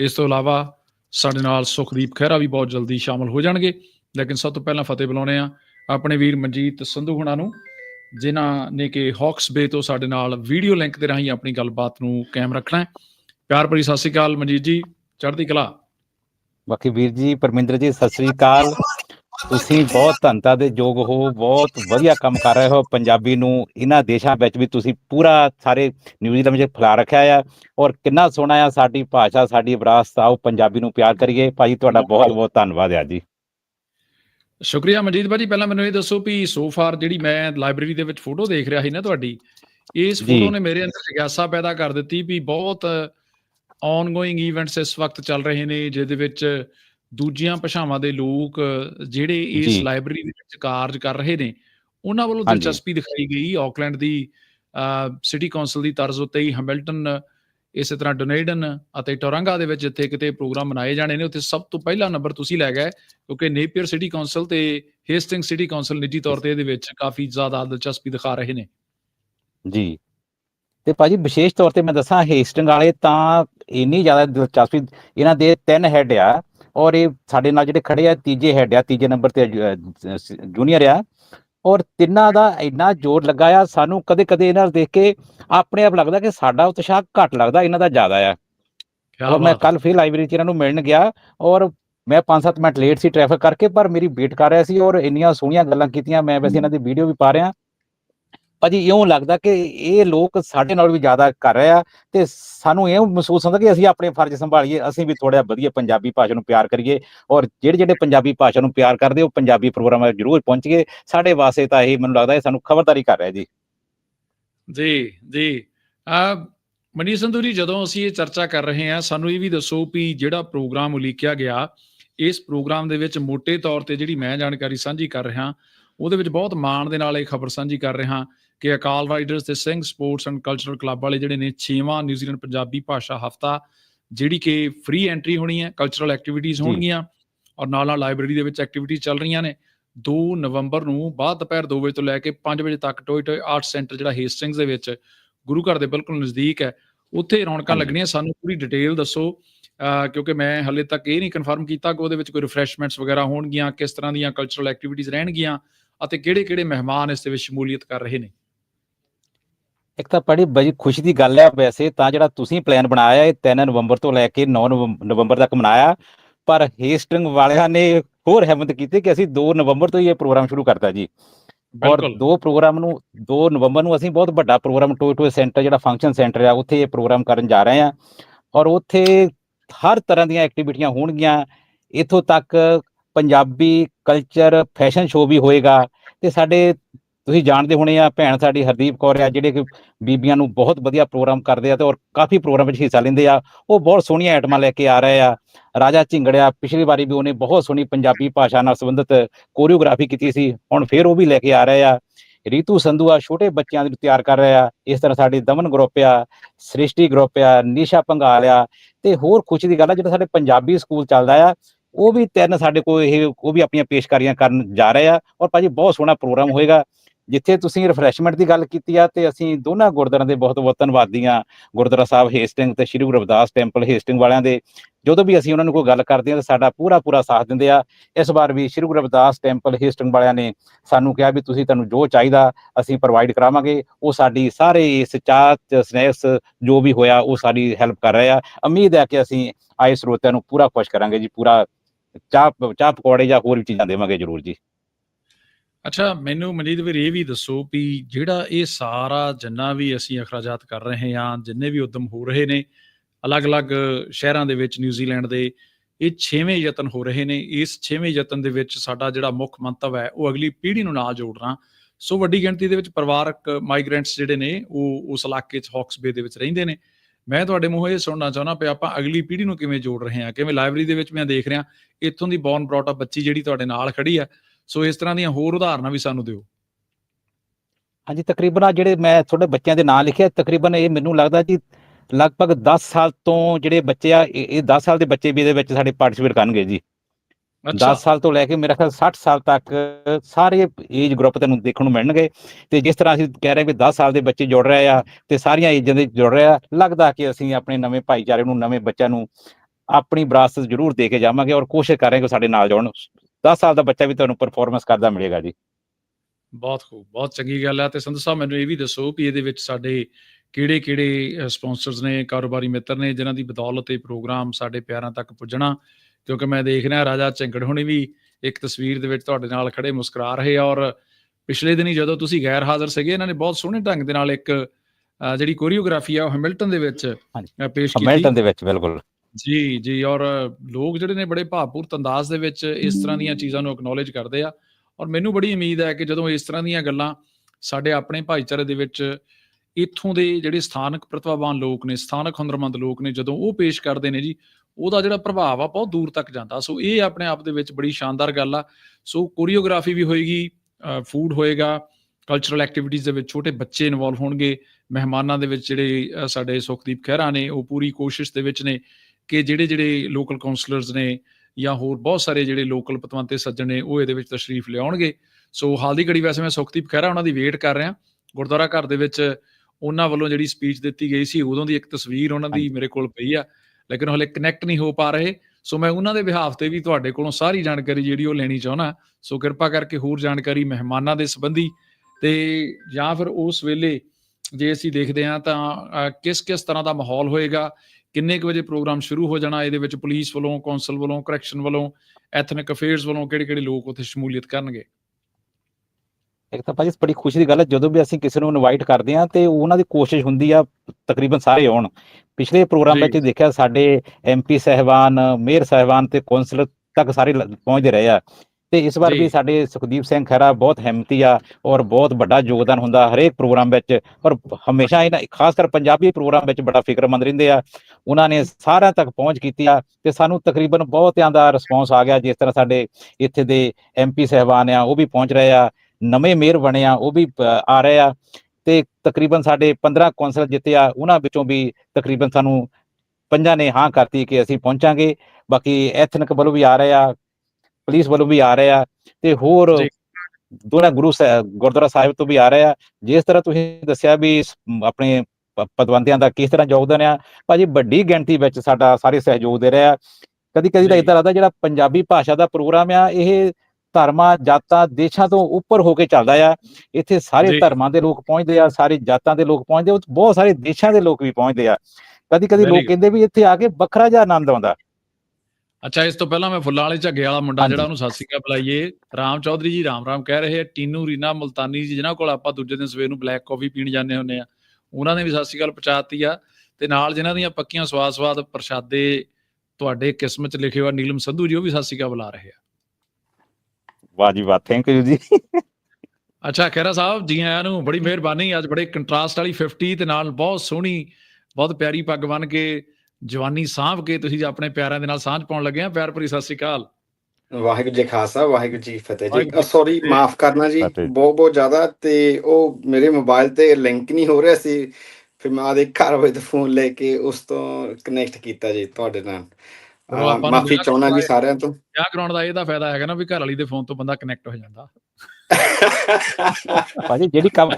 ਇਸ ਤੋਂ ਇਲਾਵਾ ਸਾਡੇ ਨਾਲ ਸੁਖਦੀਪ ਖਹਿਰਾ ਵੀ ਬਹੁਤ ਜਲਦੀ ਸ਼ਾਮਲ ਹੋ ਜਾਣਗੇ। ਲੇਕਿਨ ਸਭ ਤੋਂ ਪਹਿਲਾਂ ਫਤਿਹ ਬੁਲਾਉਣੇ ਆ ਆਪਣੇ ਵੀਰ ਮਨਜੀਤ ਸੰਧੂ ਹੁਣਾਂ ਨੂੰ, ਜਿਨ੍ਹਾਂ ਨੇ ਕਿ ਹੌਕਸ ਬੇ ਤੋਂ ਸਾਡੇ ਨਾਲ ਵੀਡੀਓ ਲਿੰਕ ਦੇ ਰਾਹੀਂ ਆਪਣੀ ਗੱਲਬਾਤ ਨੂੰ ਕਾਇਮ ਰੱਖਣਾ ਹੈ। ਪਿਆਰ ਭਰੀ ਸਤਿ ਸ਼੍ਰੀ ਅਕਾਲ ਮਨਜੀਤ ਜੀ, ਚੜ੍ਹਦੀ ਕਲਾ। ਬਾਕੀ ਵੀਰ ਜੀ, ਪਰਮਿੰਦਰ ਜੀ, ਸਤਿ ਸ੍ਰੀ ਅਕਾਲ। ਤੁਸੀਂ ਬਹੁਤ ਧੰਨਤਾ ਦੇ ਯੋਗ ਹੋ ਬਹੁਤ ਵਧੀਆ ਕੰਮ ਕਰ ਰਹੇ ਹੋ ਪੰਜਾਬੀ ਨੂੰ ਇਹਨਾਂ ਦੇਸ਼ਾਂ ਵਿੱਚ ਵੀ ਤੁਸੀਂ ਪੂਰਾ ਸਾਰੇ ਨਿਊਜ਼ੀਲੈਂਡ ਵਿੱਚ ਫੈਲਾ ਰੱਖਿਆ ਆ ਔਰ ਕਿੰਨਾ ਸੋਹਣਾ ਆ ਸਾਡੀ ਭਾਸ਼ਾ ਸਾਡੀ ਵਿਰਾਸਤ ਆਓ ਪੰਜਾਬੀ ਨੂੰ ਪਿਆਰ ਕਰੀਏ ਭਾਜੀ ਤੁਹਾਡਾ ਬਹੁਤ ਬਹੁਤ ਧੰਨਵਾਦ ਆ ਜੀ ਸ਼ੁਕਰੀਆ ਮਨਜੀਤ ਭਾਜੀ ਪਹਿਲਾਂ ਮੈਨੂੰ ਇਹ ਦੱਸੋ ਵੀ ਸੋ ਫਾਰ ਜਿਹੜੀ ਮੈਂ ਲਾਇਬ੍ਰੇਰੀ ਦੇ ਵਿੱਚ ਫੋਟੋ ਦੇਖ ਰਿਹਾ ਸੀ ਨਾ ਤੁਹਾਡੀ ਇਸ। ਫੋਟੋ ਨੇ ਮੇਰੇ ਅੰਦਰ ਜਿਗਿਆਸਾ ਪੈਦਾ ਕਰ ਦਿੱਤੀ ਵੀ ਬਹੁਤ ਆਨਗੋਇੰਗ ਇਵੈਂਟਸ ਇਸ ਵਕਤ ਚੱਲ ਰਹੇ ਨੇ ਜਿਹਦੇ ਵਿੱਚ ਦੂਜੀਆਂ ਭਾਸ਼ਾਵਾਂ ਦੇ ਲੋਕ ਜਿਹੜੇ ਇਸ। ਲਾਇਬ੍ਰੇਰੀ ਦੇ ਵਿੱਚ ਕਾਰਜ ਕਰ ਰਹੇ ਨੇ ਉਹਨਾਂ ਵੱਲੋਂ। ਦਿਲਚਸਪੀ ਦਿਖਾਈ ਗਈ ਆਕਲੈਂਡ ਦੀ ਸਿਟੀ ਕੌਂਸਲ ਦੀ ਤਰਜ਼ ਉੱਤੇ ਹੀ ਹੈਮਿਲਟਨ ਇਸੇ ਤਰ੍ਹਾਂ ਡੋਨੇਡਨ ਅਤੇ ਟੋਰੰਗਾ ਦੇ ਵਿੱਚ ਜਿੱਥੇ ਕਿਤੇ ਪ੍ਰੋਗਰਾਮ ਮਨਾਏ ਜਾਣੇ ਨੇ ਉੱਥੇ ਸਭ ਤੋਂ ਪਹਿਲਾ ਨੰਬਰ ਤੁਸੀਂ ਲੈ ਗਏ ਕਿਉਂਕਿ ਨੇਪੀਅਰ ਸਿਟੀ ਕੌਂਸਲ ਤੇ ਹੇਸਟਿੰਗ ਸਿਟੀ ਕੌਂਸਲ ਨਿੱਜੀ ਤੌਰ ਤੇ ਇਹਦੇ ਵਿੱਚ ਕਾਫੀ ਜ਼ਿਆਦਾ ਦਿਲਚਸਪੀ ਦਿਖਾ ਰਹੇ ਨੇ ਜੀ ਤੇ ਭਾਜੀ ਵਿਸ਼ੇਸ਼ ਤੌਰ ਤੇ ਮੈਂ ਦੱਸਾਂ ਹੇਸਟਿੰਗ ਵਾਲੇ ਤਾਂ ਇੰਨੀ ਜ਼ਿਆਦਾ ਦਿਲਚਸਪੀ ਇਹਨਾਂ ਦੇ ਤਿੰਨ ਹੈਡ ਆ ਔਰ ਇਹ ਸਾਡੇ ਨਾਲ ਜਿਹੜੇ ਖੜੇ ਆ ਤੀਜੇ ਹੈਡ ਆ ਤੀਜੇ ਨੰਬਰ ਤੇ ਜੂਨੀਅਰ ਆ। ਔਰ ਤਿੰਨਾਂ ਦਾ ਇੰਨਾ ਜ਼ੋਰ ਲੱਗਾ ਆ ਸਾਨੂੰ ਕਦੇ ਕਦੇ ਇਹਨਾਂ ਨੂੰ ਦੇਖ ਕੇ ਆਪਣੇ ਆਪ ਲੱਗਦਾ ਕਿ ਸਾਡਾ ਉਤਸ਼ਾਹ ਘੱਟ ਲੱਗਦਾ ਇਹਨਾਂ ਦਾ ਜ਼ਿਆਦਾ ਆ। ਔਰ ਮੈਂ। ਕੱਲ ਫਿਰ ਲਾਇਬ੍ਰੇਰੀ ਚ ਇਹਨਾਂ ਨੂੰ ਮਿਲਣ ਗਿਆ ਔਰ ਮੈਂ 5-7 ਮਿੰਟ ਲੇਟ ਸੀ ਟ੍ਰੈਫਿਕ ਕਰਕੇ ਪਰ ਮੇਰੀ ਵੇਟ ਕਰ ਰਿਹਾ ਸੀ ਔਰ ਇੰਨੀਆਂ ਸੋਹਣੀਆਂ ਗੱਲਾਂ ਕੀਤੀਆਂ ਮੈਂ ਵੈਸੇ ਇਹਨਾਂ ਦੀ ਵੀਡੀਓ ਵੀ ਪਾ ਰਿਹਾ। ਭਾਜੀ ਇਉਂ ਲੱਗਦਾ ਕਿ ਇਹ ਲੋਕ ਸਾਡੇ ਨਾਲ ਵੀ ਜ਼ਿਆਦਾ ਕਰ ਰਹੇ ਆ ਤੇ ਸਾਨੂੰ ਇਹ ਮਹਿਸੂਸ ਹੁੰਦਾ ਕਿ ਅਸੀਂ ਆਪਣੇ ਫਰਜ਼ ਸੰਭਾਲੀਏ, ਅਸੀਂ ਵੀ ਥੋੜਾ ਵਧੀਆ ਪੰਜਾਬੀ ਭਾਸ਼ਾ ਨੂੰ ਪਿਆਰ ਕਰੀਏ ਔਰ ਜਿਹੜੇ ਜਿਹੜੇ ਪੰਜਾਬੀ ਭਾਸ਼ਾ ਨੂੰ ਪਿਆਰ ਕਰਦੇ ਉਹ ਪੰਜਾਬੀ ਪ੍ਰੋਗਰਾਮਾਂ ਵਿੱਚ ਜ਼ਰੂਰ ਪਹੁੰਚੀਏ ਸਾਡੇ ਵਾਸਤੇ ਤਾਂ ਇਹ ਮੈਨੂੰ ਲੱਗਦਾ ਇਹ ਸਾਨੂੰ ਖਬਰਦਾਰੀ ਕਰ ਰਿਹਾ ਜੀ। ਜੀ ਜੀ। ਆ ਮਨੀ ਸੰਧੂ ਜੀ, ਜਦੋਂ ਅਸੀਂ ਇਹ ਚਰਚਾ ਕਰ ਰਹੇ ਹਾਂ, ਸਾਨੂੰ ਇਹ ਵੀ ਦੱਸੋ ਵੀ ਜਿਹੜਾ ਪ੍ਰੋਗਰਾਮ ਉਲੀਕਿਆ ਗਿਆ, ਇਸ ਪ੍ਰੋਗਰਾਮ ਦੇ ਵਿੱਚ ਮੋٹے ਤੌਰ ਤੇ ਜਿਹੜੀ ਮੈਂ ਜਾਣਕਾਰੀ ਸਾਂਝੀ ਕਰ ਰਿਹਾ, ਉਹਦੇ ਵਿੱਚ ਬਹੁਤ ਮਾਣ ਦੇ ਨਾਲ ਇਹ ਖਬਰ ਸਾਂਝੀ ਕਰ ਰਿਹਾ। ਕਿ ਅਕਾਲ ਰਾਈਡਰਸ ਤੇ Singh sports and cultural club ਵਾਲੇ ਜਿਹੜੇ ਨੇ 6ਵਾਂ ਨਿਊਜ਼ੀਲੈਂਡ ਪੰਜਾਬੀ ਭਾਸ਼ਾ ਹਫਤਾ ਜਿਹੜੀ ਕਿ ਫ੍ਰੀ ਐਂਟਰੀ ਹੋਣੀ ਹੈ ਕਲਚਰਲ ਐਕਟੀਵਿਟੀਜ਼ ਜੀ। ਹੋਣਗੀਆਂ ਔਰ ਨਾਲ ਨਾਲ ਲਾਇਬ੍ਰੇਰੀ ਦੇ ਵਿੱਚ ਐਕਟੀਵਿਟੀਜ਼ ਚੱਲ ਰਹੀਆਂ ਨੇ 2 ਨਵੰਬਰ ਨੂੰ ਬਾਅਦ ਦੁਪਹਿਰ 2 ਵਜੇ ਤੋਂ ਲੈ ਕੇ 5 ਵਜੇ ਤੱਕ ਟੋਏ ਟੋਏ ਆਰਟ ਸੈਂਟਰ ਜਿਹੜਾ ਹੇਸਟਿੰਗਸ ਦੇ ਵਿੱਚ ਗੁਰੂ ਘਰ ਦੇ ਬਿਲਕੁਲ ਨਜ਼ਦੀਕ ਹੈ ਉੱਥੇ ਰੌਣਕਾਂ। ਲੱਗਣੀਆਂ ਸਾਨੂੰ ਪੂਰੀ ਡਿਟੇਲ ਦੱਸੋ ਕਿਉਂਕਿ ਮੈਂ ਹਲੇ ਤੱਕ ਇਹ ਨਹੀਂ ਕਨਫਰਮ ਕੀਤਾ ਕਿ ਉਹਦੇ ਵਿੱਚ ਕੋਈ ਰਿਫਰੈਸ਼ਮੈਂਟਸ ਵਗੈਰਾ ਹੋਣਗੀਆਂ ਕਿਸ ਤਰ੍ਹਾਂ ਦੀਆਂ ਕਲਚਰਲ ਐਕਟੀਵਿਟੀਜ਼ ਰਹਿਣਗੀਆਂ ਅਤੇ ਕਿਹੜੇ-ਕਿਹੜੇ ਮਹਿਮਾਨ ਇਸ ਦੇ ਵਿੱਚ ਸ਼ਮੂਲੀਅਤ ਕਰ ਰਹੇ ਨੇ ਇੱਕ ਤਾਂ ਬੜੀ ਬੜੀ ਖੁਸ਼ੀ ਦੀ ਗੱਲ ਹੈ ਵੈਸੇ ਤਾਂ ਜਿਹੜਾ ਤੁਸੀਂ ਪਲਾਨ ਬਣਾਇਆ ਇਹ 3 ਨਵੰਬਰ ਤੋਂ ਲੈ ਕੇ 9 ਨਵੰਬ- ਨਵੰਬਰ ਤੱਕ ਮਨਾਇਆ। ਪਰ ਹੇਸਟਿੰਗ ਵਾਲਿਆਂ ਨੇ ਹੋਰ ਹਿੰਮਤ ਕੀਤੀ ਕਿ ਅਸੀਂ 2 ਨਵੰਬਰ ਤੋਂ ਹੀ ਇਹ ਪ੍ਰੋਗਰਾਮ ਸ਼ੁਰੂ ਕਰਤਾ ਜੀ। ਔਰ ਦੋ ਪ੍ਰੋਗਰਾਮ ਨੂੰ 2 ਨਵੰਬਰ ਨੂੰ ਅਸੀਂ ਬਹੁਤ ਵੱਡਾ ਪ੍ਰੋਗਰਾਮ ਟੋਏ ਟੋਏ ਸੈਂਟਰ ਜਿਹੜਾ ਫੰਕਸ਼ਨ ਸੈਂਟਰ ਆ ਉੱਥੇ ਇਹ ਪ੍ਰੋਗਰਾਮ ਕਰਨ ਜਾ ਰਹੇ ਹਾਂ। ਔਰ ਉੱਥੇ ਹਰ ਤਰ੍ਹਾਂ ਦੀਆਂ ਐਕਟੀਵਿਟੀਆਂ ਹੋਣਗੀਆਂ। ਇੱਥੋਂ ਤੱਕ ਪੰਜਾਬੀ ਕਲਚਰ ਫੈਸ਼ਨ ਸ਼ੋਅ ਵੀ ਹੋਏਗਾ। ਤੇ ਸਾਡੇ ਤੁਸੀਂ ਜਾਣਦੇ ਹੋਣੇ ਆ, ਭੈਣ ਸਾਡੀ ਹਰਦੀਪ ਕੌਰ ਆ, ਜਿਹੜੇ ਕਿ ਬੀਬੀਆਂ ਨੂੰ ਬਹੁਤ ਵਧੀਆ ਪ੍ਰੋਗਰਾਮ ਕਰਦੇ ਆ ਤੇ ਔਰ ਕਾਫੀ ਪ੍ਰੋਗਰਾਮ ਵਿੱਚ ਹਿੱਸਾ ਲੈਂਦੇ ਆ। ਉਹ ਬਹੁਤ ਸੋਹਣੀਆਂ ਆਈਟਮਾਂ ਲੈ ਕੇ ਆ ਰਹੇ ਆ। ਰਾਜਾ ਝਿੰਗੜਿਆ ਪਿਛਲੀ ਵਾਰੀ ਵੀ ਉਹਨੇ ਬਹੁਤ ਸੋਹਣੀ ਪੰਜਾਬੀ ਭਾਸ਼ਾ ਨਾਲ ਸੰਬੰਧਿਤ ਕੋਰੀਓਗ੍ਰਾਫੀ ਕੀਤੀ ਸੀ, ਹੁਣ ਫੇਰ ਉਹ ਵੀ ਲੈ ਕੇ ਆ ਰਹੇ ਆ। ਰੀਤੂ ਸੰਧੂ ਆ, ਛੋਟੇ ਬੱਚਿਆਂ ਨੂੰ ਤਿਆਰ ਕਰ ਰਹੇ ਆ। ਇਸ ਤਰ੍ਹਾਂ ਸਾਡੀ ਦਮਨ ਗਰੁੱਪ ਆ, ਸ੍ਰਿਸ਼ਟੀ ਗਰੁੱਪ ਆ, ਨਿਸ਼ਾ ਪੰਗਾਲ ਆ ਤੇ ਹੋਰ ਖੁਸ਼ੀ ਦੀ ਗੱਲ ਆ, ਜਿਹੜਾ ਸਾਡੇ ਪੰਜਾਬੀ ਸਕੂਲ ਚੱਲਦਾ ਆ, ਉਹ ਵੀ ਤਿੰਨ ਸਾਡੇ ਕੋਲ ਇਹ, ਉਹ ਵੀ ਆਪਣੀਆਂ ਪੇਸ਼ਕਾਰੀਆਂ ਕਰਨ ਜਾ ਰਹੇ ਆ ਔਰ ਭਾਜੀ ਬਹੁਤ ਸੋਹਣਾ ਪ੍ਰੋਗਰਾਮ ਹੋਏਗਾ। ਜਿੱਥੇ ਤੁਸੀਂ ਰਿਫਰੈਸ਼ਮੈਂਟ ਦੀ ਗੱਲ ਕੀਤੀ ਆ, ਤੇ ਅਸੀਂ ਦੋਨਾਂ ਗੁਰਦੁਆਰਿਆਂ ਦੇ ਬਹੁਤ ਬਹੁਤ ਧੰਨਵਾਦੀ ਆ ਗੁਰਦੁਆਰਾ ਸਾਹਿਬ ਹੇਸਟਿੰਗ ਤੇ ਸ੍ਰੀ ਗੁਰੂ ਰਵਿਦਾਸ ਟੈਂਪਲ ਹੇਸਟਿੰਗ ਵਾਲਿਆਂ ਦੇ। ਜਦੋਂ ਵੀ ਅਸੀਂ ਉਹਨਾਂ ਨੂੰ ਕੋਈ ਗੱਲ ਕਰਦੇ ਆ ਤਾਂ ਸਾਡਾ ਪੂਰਾ ਪੂਰਾ ਸਾਥ ਦਿੰਦੇ ਆ। ਇਸ ਵਾਰ ਵੀ ਸ੍ਰੀ ਗੁਰੂ ਰਵਿਦਾਸ ਟੈਂਪਲ ਹੇਸਟਿੰਗ ਵਾਲਿਆਂ ਨੇ ਸਾਨੂੰ ਕਿਹਾ ਵੀ ਤੁਸੀਂ ਤੁਹਾਨੂੰ ਜੋ ਚਾਹੀਦਾ, ਅਸੀਂ ਪ੍ਰੋਵਾਈਡ ਕਰਾਵਾਂਗੇ। ਉਹ ਸਾਡੀ ਸਾਰੇ ਇਸ ਚਾਹ ਸਨੈਕਸ ਜੋ ਵੀ ਹੋਇਆ, ਉਹ ਸਾਡੀ ਹੈਲਪ ਕਰ ਰਹੇ ਆ। ਉਮੀਦ ਹੈ ਕਿ ਅਸੀਂ ਆਏ ਸਰੋਤਿਆਂ ਨੂੰ ਪੂਰਾ ਖੁਸ਼ ਕਰਾਂਗੇ ਜੀ, ਪੂਰਾ ਚਾਹ ਚਾਹ ਪਕੌੜੇ ਜਾਂ ਹੋਰ ਵੀ ਚੀਜ਼ਾਂ ਦੇਵਾਂਗੇ ਜ਼ਰੂਰ ਜੀ। ਅੱਛਾ, ਮੈਨੂੰ ਮਨਜੀਤ ਵੀਰ ਇਹ ਵੀ ਦੱਸੋ ਵੀ ਜਿਹੜਾ ਇਹ ਸਾਰਾ ਜਿੰਨਾ ਵੀ ਅਸੀਂ ਅਖਰਾਜਾਤ ਕਰ ਰਹੇ ਹਾਂ, ਜਿੰਨੇ ਵੀ ਉਦਮ ਹੋ ਰਹੇ ਨੇ, ਅਲੱਗ-ਅਲੱਗ ਸ਼ਹਿਰਾਂ ਦੇ ਵਿੱਚ ਨਿਊਜ਼ੀਲੈਂਡ ਦੇ, ਇਹ 6ਵੇਂ ਯਤਨ ਹੋ ਰਹੇ ਨੇ। ਇਸ 6ਵੇਂ ਯਤਨ ਦੇ ਵਿੱਚ ਸਾਡਾ ਜਿਹੜਾ ਮੁੱਖ ਮੰਤਵ ਹੈ, ਉਹ ਅਗਲੀ ਪੀੜ੍ਹੀ ਨੂੰ ਨਾਲ ਜੋੜਨਾ। ਸੋ ਵੱਡੀ ਗਿਣਤੀ ਦੇ ਵਿੱਚ ਪਰਿਵਾਰਕ ਮਾਈਗ੍ਰੈਂਟਸ ਜਿਹੜੇ ਨੇ, ਉਹ ਉਸ ਇਲਾਕੇ 'ਚ ਹੌਕਸ ਬੇ ਦੇ ਵਿੱਚ ਰਹਿੰਦੇ ਨੇ। ਮੈਂ ਤੁਹਾਡੇ ਮੂੰਹੋਂ ਇਹ ਸੁਣਨਾ ਚਾਹੁੰਦਾ ਪਿਆ, ਆਪਾਂ ਅਗਲੀ ਪੀੜ੍ਹੀ ਨੂੰ ਕਿਵੇਂ ਜੋੜ ਰਹੇ ਹਾਂ? ਕਿਵੇਂ ਲਾਇਬ੍ਰੇਰੀ ਦੇ ਵਿੱਚ ਮੈਂ ਦੇਖ ਰਿਹਾ, ਇੱਥੋਂ ਦੀ ਬੌਰਨ ਬ੍ਰੌਟ ਅਪ ਬੱਚੀ ਜਿਹੜੀ ਤੁਹਾਡੇ ਨਾਲ ਖੜੀ ਆ ਸੋ ਇਸ ਤਰ੍ਹਾਂ ਦੀਆਂ ਹੋਰ ਉਦਾਹਰਨਾਂ ਵੀ ਸਾਨੂੰ ਦਿਓ। ਹਾਂਜੀ ਤਕਰੀਬਨ ਆ ਜਿਹੜੇ ਮੈਂ ਤੁਹਾਡੇ ਬੱਚਿਆਂ ਦੇ ਨਾਂ ਲਿਖਿਆ ਤਕਰੀਬਨ ਇਹ ਮੈਨੂੰ ਲੱਗਦਾ ਜੀ ਲਗਭਗ 10 ਸਾਲ ਤੋਂ ਜਿਹੜੇ ਬੱਚੇ ਆ ਇਹ ਇਹ 10 ਸਾਲ ਦੇ ਬੱਚੇ ਵੀ ਇਹਦੇ ਵਿੱਚ ਸਾਡੇ ਪਾਰਟਿਸਿਪੇਟ ਕਰਨਗੇ ਜੀ। 10 ਸਾਲ ਤੋਂ ਲੈ ਕੇ ਮੇਰਾ ਖਿਆਲ 60 ਸਾਲ ਤੱਕ ਸਾਰੇ ਏਜ ਗਰੁੱਪ ਤੁਹਾਨੂੰ ਦੇਖਣ ਨੂੰ ਮਿਲਣਗੇ। ਤੇ ਜਿਸ ਤਰ੍ਹਾਂ ਅਸੀਂ ਕਹਿ ਰਹੇ ਵੀ 10 ਸਾਲ ਦੇ ਬੱਚੇ ਜੁੜ ਰਹੇ ਆ ਤੇ ਸਾਰੀਆਂ ਏਜਾਂ ਦੇ ਜੁੜ ਰਹੇ ਆ ਲੱਗਦਾ ਕਿ ਅਸੀਂ ਆਪਣੇ ਨਵੇਂ ਭਾਈਚਾਰੇ ਨੂੰ ਨਵੇਂ ਬੱਚਿਆਂ ਨੂੰ ਆਪਣੀ ਵਿਰਾਸਤ ਜ਼ਰੂਰ ਦੇ ਕੇ ਜਾਵਾਂਗੇ ਔਰ ਕੋਸ਼ਿਸ਼ ਕਰਾਂਗੇ ਕਿ ਸਾਡੇ ਨਾਲ ਜੁੜਨ। 10 ਸਾਲ ਦਾ ਬੱਚਾ ਵੀ ਤੁਹਾਨੂੰ ਪਰਫਾਰਮੈਂਸ ਕਰਦਾ ਮਿਲੇਗਾ ਜੀ। ਬਹੁਤ ਖੂਬ ਬਹੁਤ ਚੰਗੀ ਗੱਲ ਹੈ ਤੇ ਸੰਧੂ ਸਾਹਿਬ ਮੈਨੂੰ ਇਹ ਵੀ ਦੱਸੋ ਵੀ ਇਹਦੇ ਵਿੱਚ ਸਾਡੇ ਕਿਹੜੇ ਕਿਹੜੇ ਸਪਾਂਸਰਸ ਨੇ ਕਾਰੋਬਾਰੀ ਮਿੱਤਰ ਨੇ ਜਿਨ੍ਹਾਂ ਦੀ ਬਦੌਲਤ ਇਹ ਪ੍ਰੋਗਰਾਮ ਸਾਡੇ ਪਿਆਰਾਂ ਤੱਕ ਪੁੱਜਣਾ। ਕਿਉਂਕਿ ਮੈਂ ਦੇਖ ਰਿਹਾ ਰਾਜਾ ਝੰਗੜ ਹੁਣੀ ਵੀ ਇੱਕ ਤਸਵੀਰ ਦੇ ਵਿੱਚ ਤੁਹਾਡੇ ਨਾਲ ਖੜੇ ਮੁਸਕਰਾ ਰਹੇ ਔਰ ਪਿਛਲੇ ਦਿਨੀ ਜਦੋਂ ਤੁਸੀਂ ਗੈਰ ਹਾਜ਼ਰ ਸੀਗੇ ਇਹਨਾਂ ਨੇ ਬਹੁਤ ਸੋਹਣੇ ਢੰਗ ਦੇ ਨਾਲ ਇੱਕ ਜਿਹੜੀ ਕੋਰੀਓਗ੍ਰਾਫੀ ਆ ਉਹ ਹੈਮਿਲਟਨ ਦੇ ਵਿੱਚ ਪੇਸ਼ ਕੀਤੀ। ਹੈਮਿਲਟਨ ਦੇ ਵਿੱਚ ਬਿਲਕੁਲ। ਜੀ ਜੀ ਔਰ ਲੋਕ ਜਿਹੜੇ ਨੇ ਬੜੇ ਭਾਵਪੂਰਤ ਅੰਦਾਜ਼ ਦੇ ਵਿੱਚ ਇਸ ਤਰ੍ਹਾਂ ਦੀਆਂ ਚੀਜ਼ਾਂ ਨੂੰ ਐਕਨੋਲੇਜ ਕਰਦੇ ਆ। ਔਰ ਮੈਨੂੰ ਬੜੀ ਉਮੀਦ ਹੈ ਕਿ ਜਦੋਂ ਇਸ ਤਰ੍ਹਾਂ ਦੀਆਂ ਗੱਲਾਂ ਸਾਡੇ ਆਪਣੇ ਭਾਈਚਾਰੇ ਦੇ ਵਿੱਚ ਇੱਥੋਂ ਦੇ ਜਿਹੜੇ ਸਥਾਨਕ ਪ੍ਰਤਿਭਾਵਾਨ ਲੋਕ ਨੇ ਸਥਾਨਕ ਹੁਨਰਮੰਦ ਲੋਕ ਨੇ ਜਦੋਂ ਉਹ ਪੇਸ਼ ਕਰਦੇ ਨੇ ਜੀ ਉਹਦਾ ਜਿਹੜਾ ਪ੍ਰਭਾਵ ਆ ਬਹੁਤ ਦੂਰ ਤੱਕ ਜਾਂਦਾ। ਸੋ ਇਹ ਆਪਣੇ ਆਪ ਦੇ ਵਿੱਚ ਬੜੀ ਸ਼ਾਨਦਾਰ ਗੱਲ ਆ। ਸੋ ਕੋਰੀਓਗ੍ਰਾਫੀ ਵੀ ਹੋਏਗੀ ਫੂਡ ਹੋਏਗਾ ਕਲਚਰਲ ਐਕਟੀਵਿਟੀਜ਼ ਦੇ ਵਿੱਚ ਛੋਟੇ ਬੱਚੇ ਇਨਵੋਲਵ ਹੋਣਗੇ ਮਹਿਮਾਨਾਂ ਦੇ ਵਿੱਚ ਜਿਹੜੇ ਸਾਡੇ ਸੁਖਦੀਪ ਖਹਿਰਾ ਨੇ ਉਹ ਪੂਰੀ ਕੋਸ਼ਿਸ਼ ਦੇ ਵਿੱਚ ਨੇ। ਕਿ ਜਿਹੜੇ ਜਿਹੜੇ ਲੋਕਲ ਕਾਉਂਸਲਰਸ ਨੇ ਜਾਂ ਹੋਰ ਬਹੁਤ ਸਾਰੇ ਜਿਹੜੇ ਲੋਕਲ ਪਤਵੰਤੇ ਸੱਜਣ ਨੇ ਉਹ ਇਹਦੇ ਵਿੱਚ ਤਸ਼ਰੀਫ ਲਿਆਉਣਗੇ। ਸੋ ਹਾਲ ਦੀ ਘੜੀ ਵੈਸੇ ਮੈਂ ਸੁਖਦੀਪ ਖਹਿਰਾ ਉਹਨਾਂ ਦੀ ਵੇਟ ਕਰ ਰਿਹਾ। ਗੁਰਦੁਆਰਾ ਘਰ ਦੇ ਵਿੱਚ ਉਹਨਾਂ ਵੱਲੋਂ ਜਿਹੜੀ ਸਪੀਚ ਦਿੱਤੀ ਗਈ ਸੀ ਉਦੋਂ ਦੀ ਇੱਕ ਤਸਵੀਰ ਉਹਨਾਂ ਦੀ। ਮੇਰੇ ਕੋਲ ਪਈ ਆ ਲੇਕਿਨ ਹਲੇ ਕਨੈਕਟ ਨਹੀਂ ਹੋ ਪਾ ਰਹੇ। ਸੋ ਮੈਂ ਉਹਨਾਂ ਦੇ ਬਿਹਾਫ ਤੇ ਵੀ ਤੁਹਾਡੇ ਕੋਲੋਂ ਸਾਰੀ ਜਾਣਕਾਰੀ ਜਿਹੜੀ ਉਹ ਲੈਣੀ ਚਾਹੁੰਦਾ। ਸੋ ਕਿਰਪਾ ਕਰਕੇ ਹੋਰ ਜਾਣਕਾਰੀ ਮਹਿਮਾਨਾਂ ਦੇ ਸੰਬੰਧੀ ਤੇ ਜਾਂ ਫਿਰ ਉਸ ਵੇਲੇ ਜੇ ਅਸੀਂ ਦੇਖਦੇ ਹਾਂ ਤਾਂ ਕਿਸ ਕਿਸ ਤਰ੍ਹਾਂ ਦਾ ਮਾਹੌਲ ਹੋਏਗਾ ਕਿੰਨੇ ਕੁ ਵਜੇ ਪ੍ਰੋਗਰਾਮ ਸ਼ੁਰੂ ਹੋ ਜਾਣਾ ਇਹਦੇ ਵਿੱਚ ਪੁਲਿਸ ਵੱਲੋਂ ਕੌਂਸਲ ਵੱਲੋਂ ਕਰੈਕਸ਼ਨ ਵੱਲੋਂ ਐਥਨਿਕ ਅਫੇਅਰਸ ਵੱਲੋਂ ਕਿਹੜੇ ਕਿਹੜੇ ਲੋਕ ਉੱਥੇ ਸ਼ਮੂਲੀਅਤ ਕਰਨਗੇ? ਇੱਕ ਤਾਂ ਭਾਜੀ ਬੜੀ ਖੁਸ਼ੀ ਦੀ ਗੱਲ ਹੈ ਜਦੋਂ ਵੀ ਅਸੀਂ ਕਿਸੇ ਨੂੰ ਇਨਵਾਈਟ ਕਰਦੇ ਹਾਂ ਤੇ ਉਹਨਾਂ ਦੀ ਕੋਸ਼ਿਸ਼ ਹੁੰਦੀ ਆ ਤਕਰੀਬਨ ਸਾਰੇ ਆਉਣ। ਪਿਛਲੇ ਪ੍ਰੋਗਰਾਮ। ਵਿੱਚ ਦੇਖਿਆ ਸਾਡੇ ਐਮਪੀ ਸਹਿਬਾਨ ਮੇਅਰ ਸਹਿਬਾਨ ਤੇ ਕੌਂਸਲਰ ਤੱਕ ਸਾਰੇ ਪਹੁੰਚਦੇ ਰਹੇ ਆ। ਤੇ ਇਸ ਵਾਰ। ਵੀ ਸਾਡੇ ਸੁਖਦੀਪ ਸਿੰਘ ਖਹਿਰਾ ਬਹੁਤ ਹਿੰਮਤੀ ਆ ਔਰ ਬਹੁਤ ਵੱਡਾ ਯੋਗਦਾਨ ਹੁੰਦਾ ਹਰੇਕ ਪ੍ਰੋਗਰਾਮ ਵਿੱਚ ਔਰ ਹਮੇਸ਼ਾ ਇਹਨਾਂ ਖਾਸ ਕਰ ਪੰਜਾਬੀ ਪ੍ਰੋਗਰਾਮ ਵਿੱਚ ਬੜਾ ਫਿਕਰਮੰਦ ਰਹਿੰਦੇ ਆ ਉਹਨਾਂ ਨੇ ਸਾਰਿਆਂ ਤੱਕ ਪਹੁੰਚ ਕੀਤੀ ਆ ਤੇ ਸਾਨੂੰ ਤਕਰੀਬਨ ਬਹੁਤਿਆਂ ਦਾ ਰਿਸਪੌਂਸ ਆ ਗਿਆ ਜਿਸ ਤਰ੍ਹਾਂ ਸਾਡੇ ਇੱਥੇ ਦੇ ਐਮਪੀ ਸਹਿਬਾਨ ਆ ਉਹ ਵੀ ਪਹੁੰਚ ਰਹੇ ਆ ਨਵੇਂ ਮੇਅਰ ਬਣੇ ਆ ਉਹ ਵੀ ਆ ਰਹੇ ਆ ਤੇ ਤਕਰੀਬਨ ਸਾਡੇ 15 ਕੌਂਸਲ ਜਿੱਤੇ ਆ ਉਹਨਾਂ ਵਿੱਚੋਂ ਵੀ ਤਕਰੀਬਨ ਸਾਨੂੰ ਪੰਜਾਂ ਨੇ ਹਾਂ ਕਰਤੀ ਕਿ ਅਸੀਂ ਪਹੁੰਚਾਂਗੇ ਬਾਕੀ ਐਥਨਿਕ ਵੱਲੋਂ ਵੀ ਆ ਰਹੇ ਆ ਪੁਲਿਸ ਵੱਲੋਂ ਵੀ ਆ ਰਹੇ ਆ ਤੇ ਹੋਰ। ਦੋਨਾਂ ਗੁਰੂ ਸਾਹਿਬ ਗੁਰਦੁਆਰਾ ਸਾਹਿਬ ਤੋਂ ਵੀ ਆ ਰਹੇ ਆ ਜਿਸ ਤਰ੍ਹਾਂ ਤੁਸੀਂ ਦੱਸਿਆ ਵੀ ਆਪਣੇ ਪ- ਪਤਵੰਤਿਆਂ ਦਾ ਕਿਸ ਤਰ੍ਹਾਂ ਯੋਗਦਾਨ ਆ ਭਾਜੀ ਵੱਡੀ ਗਿਣਤੀ ਵਿੱਚ ਸਾਡਾ ਸਾਰੇ ਸਹਿਯੋਗ ਦੇ ਰਿਹਾ ਕਦੀ ਕਦੀ ਤਾਂ। ਇਦਾਂ ਲੱਗਦਾ ਜਿਹੜਾ ਪੰਜਾਬੀ ਭਾਸ਼ਾ ਦਾ ਪ੍ਰੋਗਰਾਮ ਆ ਇਹ ਧਰਮਾਂ ਜਾਤਾਂ ਦੇਸ਼ਾਂ ਤੋਂ ਉੱਪਰ ਹੋ ਕੇ ਚੱਲਦਾ ਆ ਇੱਥੇ ਸਾਰੇ। ਧਰਮਾਂ ਦੇ ਲੋਕ ਪਹੁੰਚਦੇ ਆ ਸਾਰੇ ਜਾਤਾਂ ਦੇ ਲੋਕ ਪਹੁੰਚਦੇ ਬਹੁਤ ਸਾਰੇ ਦੇਸ਼ਾਂ ਦੇ ਲੋਕ ਵੀ ਪਹੁੰਚਦੇ ਆ ਕਦੀ ਕਦੀ ਲੋਕ. ਕਹਿੰਦੇ ਵੀ ਇੱਥੇ ਆ ਕੇ ਵੱਖਰਾ ਜਿਹਾ ਆਨੰਦ ਆਉਂਦਾ ਅੱਛਾ ਇਸ ਤੋਂ ਪਹਿਲਾਂ ਮੈਂ ਫੁੱਲਾਂ ਵਾਲੇ ਝੱਗੇ ਵਾਲਾ ਮੁੰਡਾ। ਜਿਹੜਾ ਉਹਨੂੰ ਸਤਿ ਸ਼੍ਰੀ ਅਕਾਲ ਬੁਲਾਈਏ। ਰਾਮ ਚੌਧਰੀ ਜੀ ਰਾਮ ਰਾਮ ਕਹਿ ਰਹੇ ਆ ਟੀਨੂ ਰੀਨਾ ਮੁਲਤਾਨੀ ਜੀ ਜਿਨ੍ਹਾਂ ਕੋਲ ਆਪਾਂ ਦੂਜੇ ਦਿਨ ਸਵੇਰ ਨੂੰ ਬਲੈਕ ਕਾਫੀ ਪੀਣ ਜਾਂਦੇ ਹੁੰਦੇ ਆ ਉਹਨਾਂ ਨੇ ਵੀ ਸਤਿ ਸ਼੍ਰੀ ਅਕਾਲ ਪਹੁੰਚਾਤੀ ਆ। ਤੇ ਨਾਲ ਜਿਨ੍ਹਾਂ ਦੀਆਂ ਪੱਕੀਆਂ ਸਵਾਦ ਸਵਾਦ ਪ੍ਰਸ਼ਾਦੇ ਤੁਹਾਡੇ ਕਿਸਮਤ 'ਚ ਲਿਖੇ ਹੋਆ ਨੀਲਮ ਸੰਧੂ ਜੀ ਉਹ ਵੀ ਸਤਿ ਸ਼੍ਰੀ ਅਕਾਲ ਬੁਲਾ ਰਹੇ ਆ। ਵਾਹ ਜੀ ਵਾਹ ਥੈਂਕ ਯੂ ਜੀ। ਅੱਛਾ ਖਹਿਰਾ ਸਾਹਿਬ ਜੀ ਆਇਆਂ ਨੂੰ ਬੜੀ ਮਿਹਰਬਾਨੀ ਅੱਜ ਬੜੇ ਕੰਟਰਾਸਟ ਵਾਲੀ 50 ਤੇ ਨਾਲ ਬਹੁਤ ਸੋਹਣੀ ਬਹੁਤ ਪਿਆਰੀ ਪੱਗ ਬੰਨ ਕੇ ਜਵਾਨੀ ਸਾਂਭ ਕੇ ਤੁਸੀਂ ਆਪਣੇ ਪਿਆਰਿਆਂ ਦੇ ਨਾਲ ਸਾਂਝ ਪਾਉਣ ਲੱਗੇ ਆ ਪਿਆਰ ਭਰੀ ਸਤਿ ਸ਼੍ਰੀ ਅਕਾਲ ਵਾਹਿਗੁਰੂ ਜੀ ਖਾਲਸਾ ਵਾਹਿਗੁਰੂ ਜੀ ਫਤਿਹ ਜੀ ਸੌਰੀ। ਮਾਫ ਕਰਨਾ ਜੀ। ਬਹੁਤ ਬਹੁਤ ਜ਼ਿਆਦਾ ਤੇ ਉਹ ਮੇਰੇ ਮੋਬਾਈਲ ਤੇ ਲਿੰਕ ਨਹੀਂ ਹੋ ਰਿਹਾ ਸੀ ਫਿਰ ਮੈਂ ਆਦੇ ਘਰ ਤੇ ਫੋਨ ਲੈ ਕੇ ਉਸ ਤੋਂ ਕਨੈਕਟ ਕੀਤਾ ਜੀ ਤੁਹਾਡੇ ਨਾਲ ਮਾਫੀ ਚਾਹੁੰਦਾ ਜੀ। ਸਾਰਿਆਂ ਤੋਂ ਵਿਆਹ ਕਰਾਉਣ ਦਾ ਇਹਦਾ ਫਾਇਦਾ ਹੈਗਾ ਨਾ ਵੀ ਘਰ ਵਾਲੀ ਦੇ ਫੋਨ ਤੋਂ ਬੰਦਾ ਕਨੈਕਟ ਹੋ ਜਾਂਦਾ ਭਾਜੀ ਜਿਹੜੀ ਕੰਮ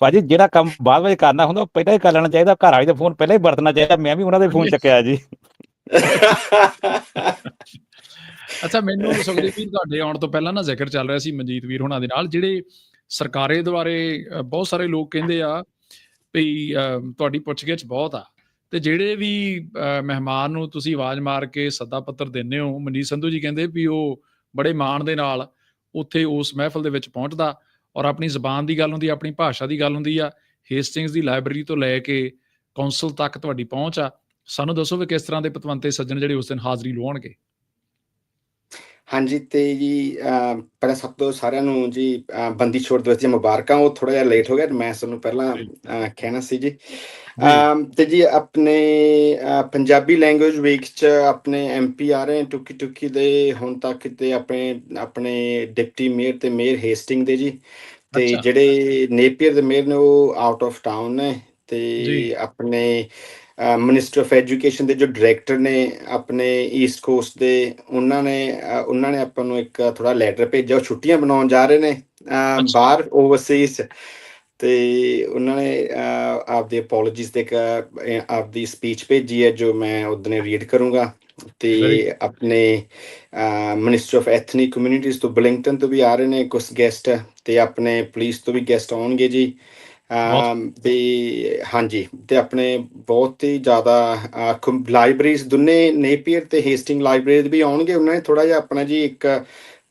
ਭਾਜੀ ਜਿਹੜਾ ਕੰਮ ਬਾਅਦ ਵਿੱਚ ਕਰਨਾ ਹੁੰਦਾ ਉਹ ਪਹਿਲਾਂ ਹੀ ਕਰ ਲੈਣਾ ਚਾਹੀਦਾ। ਘਰ ਵਾਲੇ ਦਾ ਫੋਨ ਪਹਿਲਾਂ ਹੀ ਵਰਤਣਾ ਚਾਹੀਦਾ। ਮੈਂ ਵੀ ਉਹਨਾਂ ਦੇ ਫੋਨ ਚੱਕਿਆ ਜੀ। ਅੱਛਾ ਮੈਨੂੰ ਸੁਖਦੀਪ ਵੀਰ ਤੁਹਾਡੇ ਆਉਣ ਤੋਂ ਪਹਿਲਾਂ ਨਾ ਜ਼ਿਕਰ ਚੱਲ ਰਿਹਾ ਸੀ ਮਨਜੀਤ ਵੀਰ ਹੁਣਾਂ ਦੇ ਨਾਲ ਜਿਹੜੇ ਸਰਕਾਰੇ ਦੁਆਰੇ ਬਹੁਤ ਸਾਰੇ ਲੋਕ ਕਹਿੰਦੇ ਆ ਵੀ ਤੁਹਾਡੀ ਪੁੱਛਗਿੱਛ ਬਹੁਤ ਆ। ਤੇ ਜਿਹੜੇ ਵੀ ਅ, ਮਹਿਮਾਨ ਨੂੰ ਤੁਸੀਂ ਆਵਾਜ਼ ਮਾਰ ਕੇ ਸੱਦਾ ਪੱਤਰ ਦਿੰਦੇ ਹੋ ਮਨਜੀਤ ਸੰਧੂ ਜੀ ਕਹਿੰਦੇ ਵੀ ਉਹ ਬੜੇ ਮਾਣ ਦੇ ਨਾਲ ਉੱਥੇ ਉਸ ਮਹਿਫਲ ਦੇ ਵਿੱਚ ਪਹੁੰਚਦਾ। ਔਰ ਆਪਣੀ ਜ਼ਬਾਨ ਦੀ ਗੱਲ ਹੁੰਦੀ ਆ, ਆਪਣੀ ਭਾਸ਼ਾ ਦੀ ਗੱਲ ਹੁੰਦੀ ਆ ਹੇਸਟਿੰਗਸ ਦੀ ਲਾਇਬ੍ਰੇਰੀ ਤੋਂ ਲੈ ਕੇ ਕੌਂਸਲ ਤੱਕ ਤੁਹਾਡੀ ਪਹੁੰਚ ਆ। ਸਾਨੂੰ ਦੱਸੋ ਵੀ ਕਿਸ ਤਰ੍ਹਾਂ ਦੇ ਪਤਵੰਤੇ ਸੱਜਣ ਜਿਹੜੇ ਉਸ ਦਿਨ ਹਾਜ਼ਰੀ ਲਵਾਉਣਗੇ। ਹਾਂਜੀ ਤੇ ਜੀ ਪਹਿਲਾਂ ਸਭ ਤੋਂ ਸਾਰਿਆਂ ਨੂੰ ਜੀ ਬੰਦੀ ਛੋੜ ਦਿਵਸ ਦੀਆਂ ਮੁਬਾਰਕਾਂ ਉਹ ਥੋੜਾ ਜਿਹਾ ਲੇਟ ਹੋ ਗਿਆ ਮੈਂ ਤੁਹਾਨੂੰ ਪਹਿਲਾਂ ਕਹਿਣਾ ਸੀ ਜੀ ਤੇ ਜੀ ਆਪਣੇ ਪੰਜਾਬੀ ਲੈਂਗੁਏਜ ਵੀਕ ਚ ਆਪਣੇ ਐਮਪੀ ਆ ਰਹੇ ਟੁਕੀ ਟੁਕੀ ਦੇ ਹੁਣ ਤੱਕ ਤੇ ਆਪਣੇ ਆਪਣੇ ਡਿਪਟੀ ਮੇਅਰ ਤੇ ਮੇਅਰ ਹੇਸਟਿੰਗ ਦੇ ਜੀ ਤੇ। ਜਿਹੜੇ ਨੇਪੀਅਰ ਦੇ ਮੇਅਰ ਨੇ ਉਹ ਆਊਟ ਆਫ ਟਾਊਨ ਨੇ ਤੇ। ਆਪਣੇ ਮਿਨਿਸਟਰ ਆਫ ਐਜੂਕੇਸ਼ਨ ਦੇ ਜੋ ਡਾਇਰੈਕਟਰ ਨੇ ਆਪਣੇ ਈਸਟ ਕੋਸਟ ਦੇ ਉਹਨਾਂ ਨੇ ਉਹਨਾਂ ਨੇ ਆਪਾਂ ਨੂੰ ਇੱਕ ਥੋੜਾ ਲੈਟਰ ਭੇਜਿਆ ਉਹ ਛੁੱਟੀਆਂ ਬਣਾਉਣ ਜਾ ਰਹੇ ਨੇ। ਬਾਹਰ ਓਵਰਸੀਜ਼ ਤੇ ਉਹਨਾਂ ਨੇ ਆਪਦੀ ਅਪੋਲੋਜੀਜ਼ ਤੇ ਇੱਕ ਆਪਦੀ ਸਪੀਚ ਭੇਜੀ ਹੈ ਜੋ ਮੈਂ ਉਹਦਨੇ ਰੀਡ ਕਰੂੰਗਾ। ਤੇ ਆਪਣੇ ਮਿਨਿਸਟਰ ਆਫ ਐਥਨਿਕ ਕਮਿਊਨਿਟੀਜ਼ ਤੋਂ ਬਲਿੰਗਟਨ ਤੋਂ ਵੀ ਆ ਰਹੇ ਨੇ ਕੁਝ ਗੈਸਟ ਤੇ ਆਪਣੇ ਪੁਲਿਸ ਤੋਂ ਵੀ ਗੈਸਟ ਆਉਣਗੇ ਜੀ। ਵੀ ਹਾਂਜੀ ਤੇ ਆਪਣੇ ਬਹੁਤ ਹੀ ਜ਼ਿਆਦਾ ਲਾਇਬ੍ਰੇਰੀਜ਼ ਦੁਨੇ ਨੇਪੀਅਰ ਤੇ ਹੇਸਟਿੰਗ ਲਾਇਬ੍ਰੇਰੀ ਵੀ ਆਉਣਗੇ। ਉਹਨਾਂ ਨੇ ਥੋੜਾ ਜਿਹਾ ਆਪਣਾ ਜੀ ਇੱਕ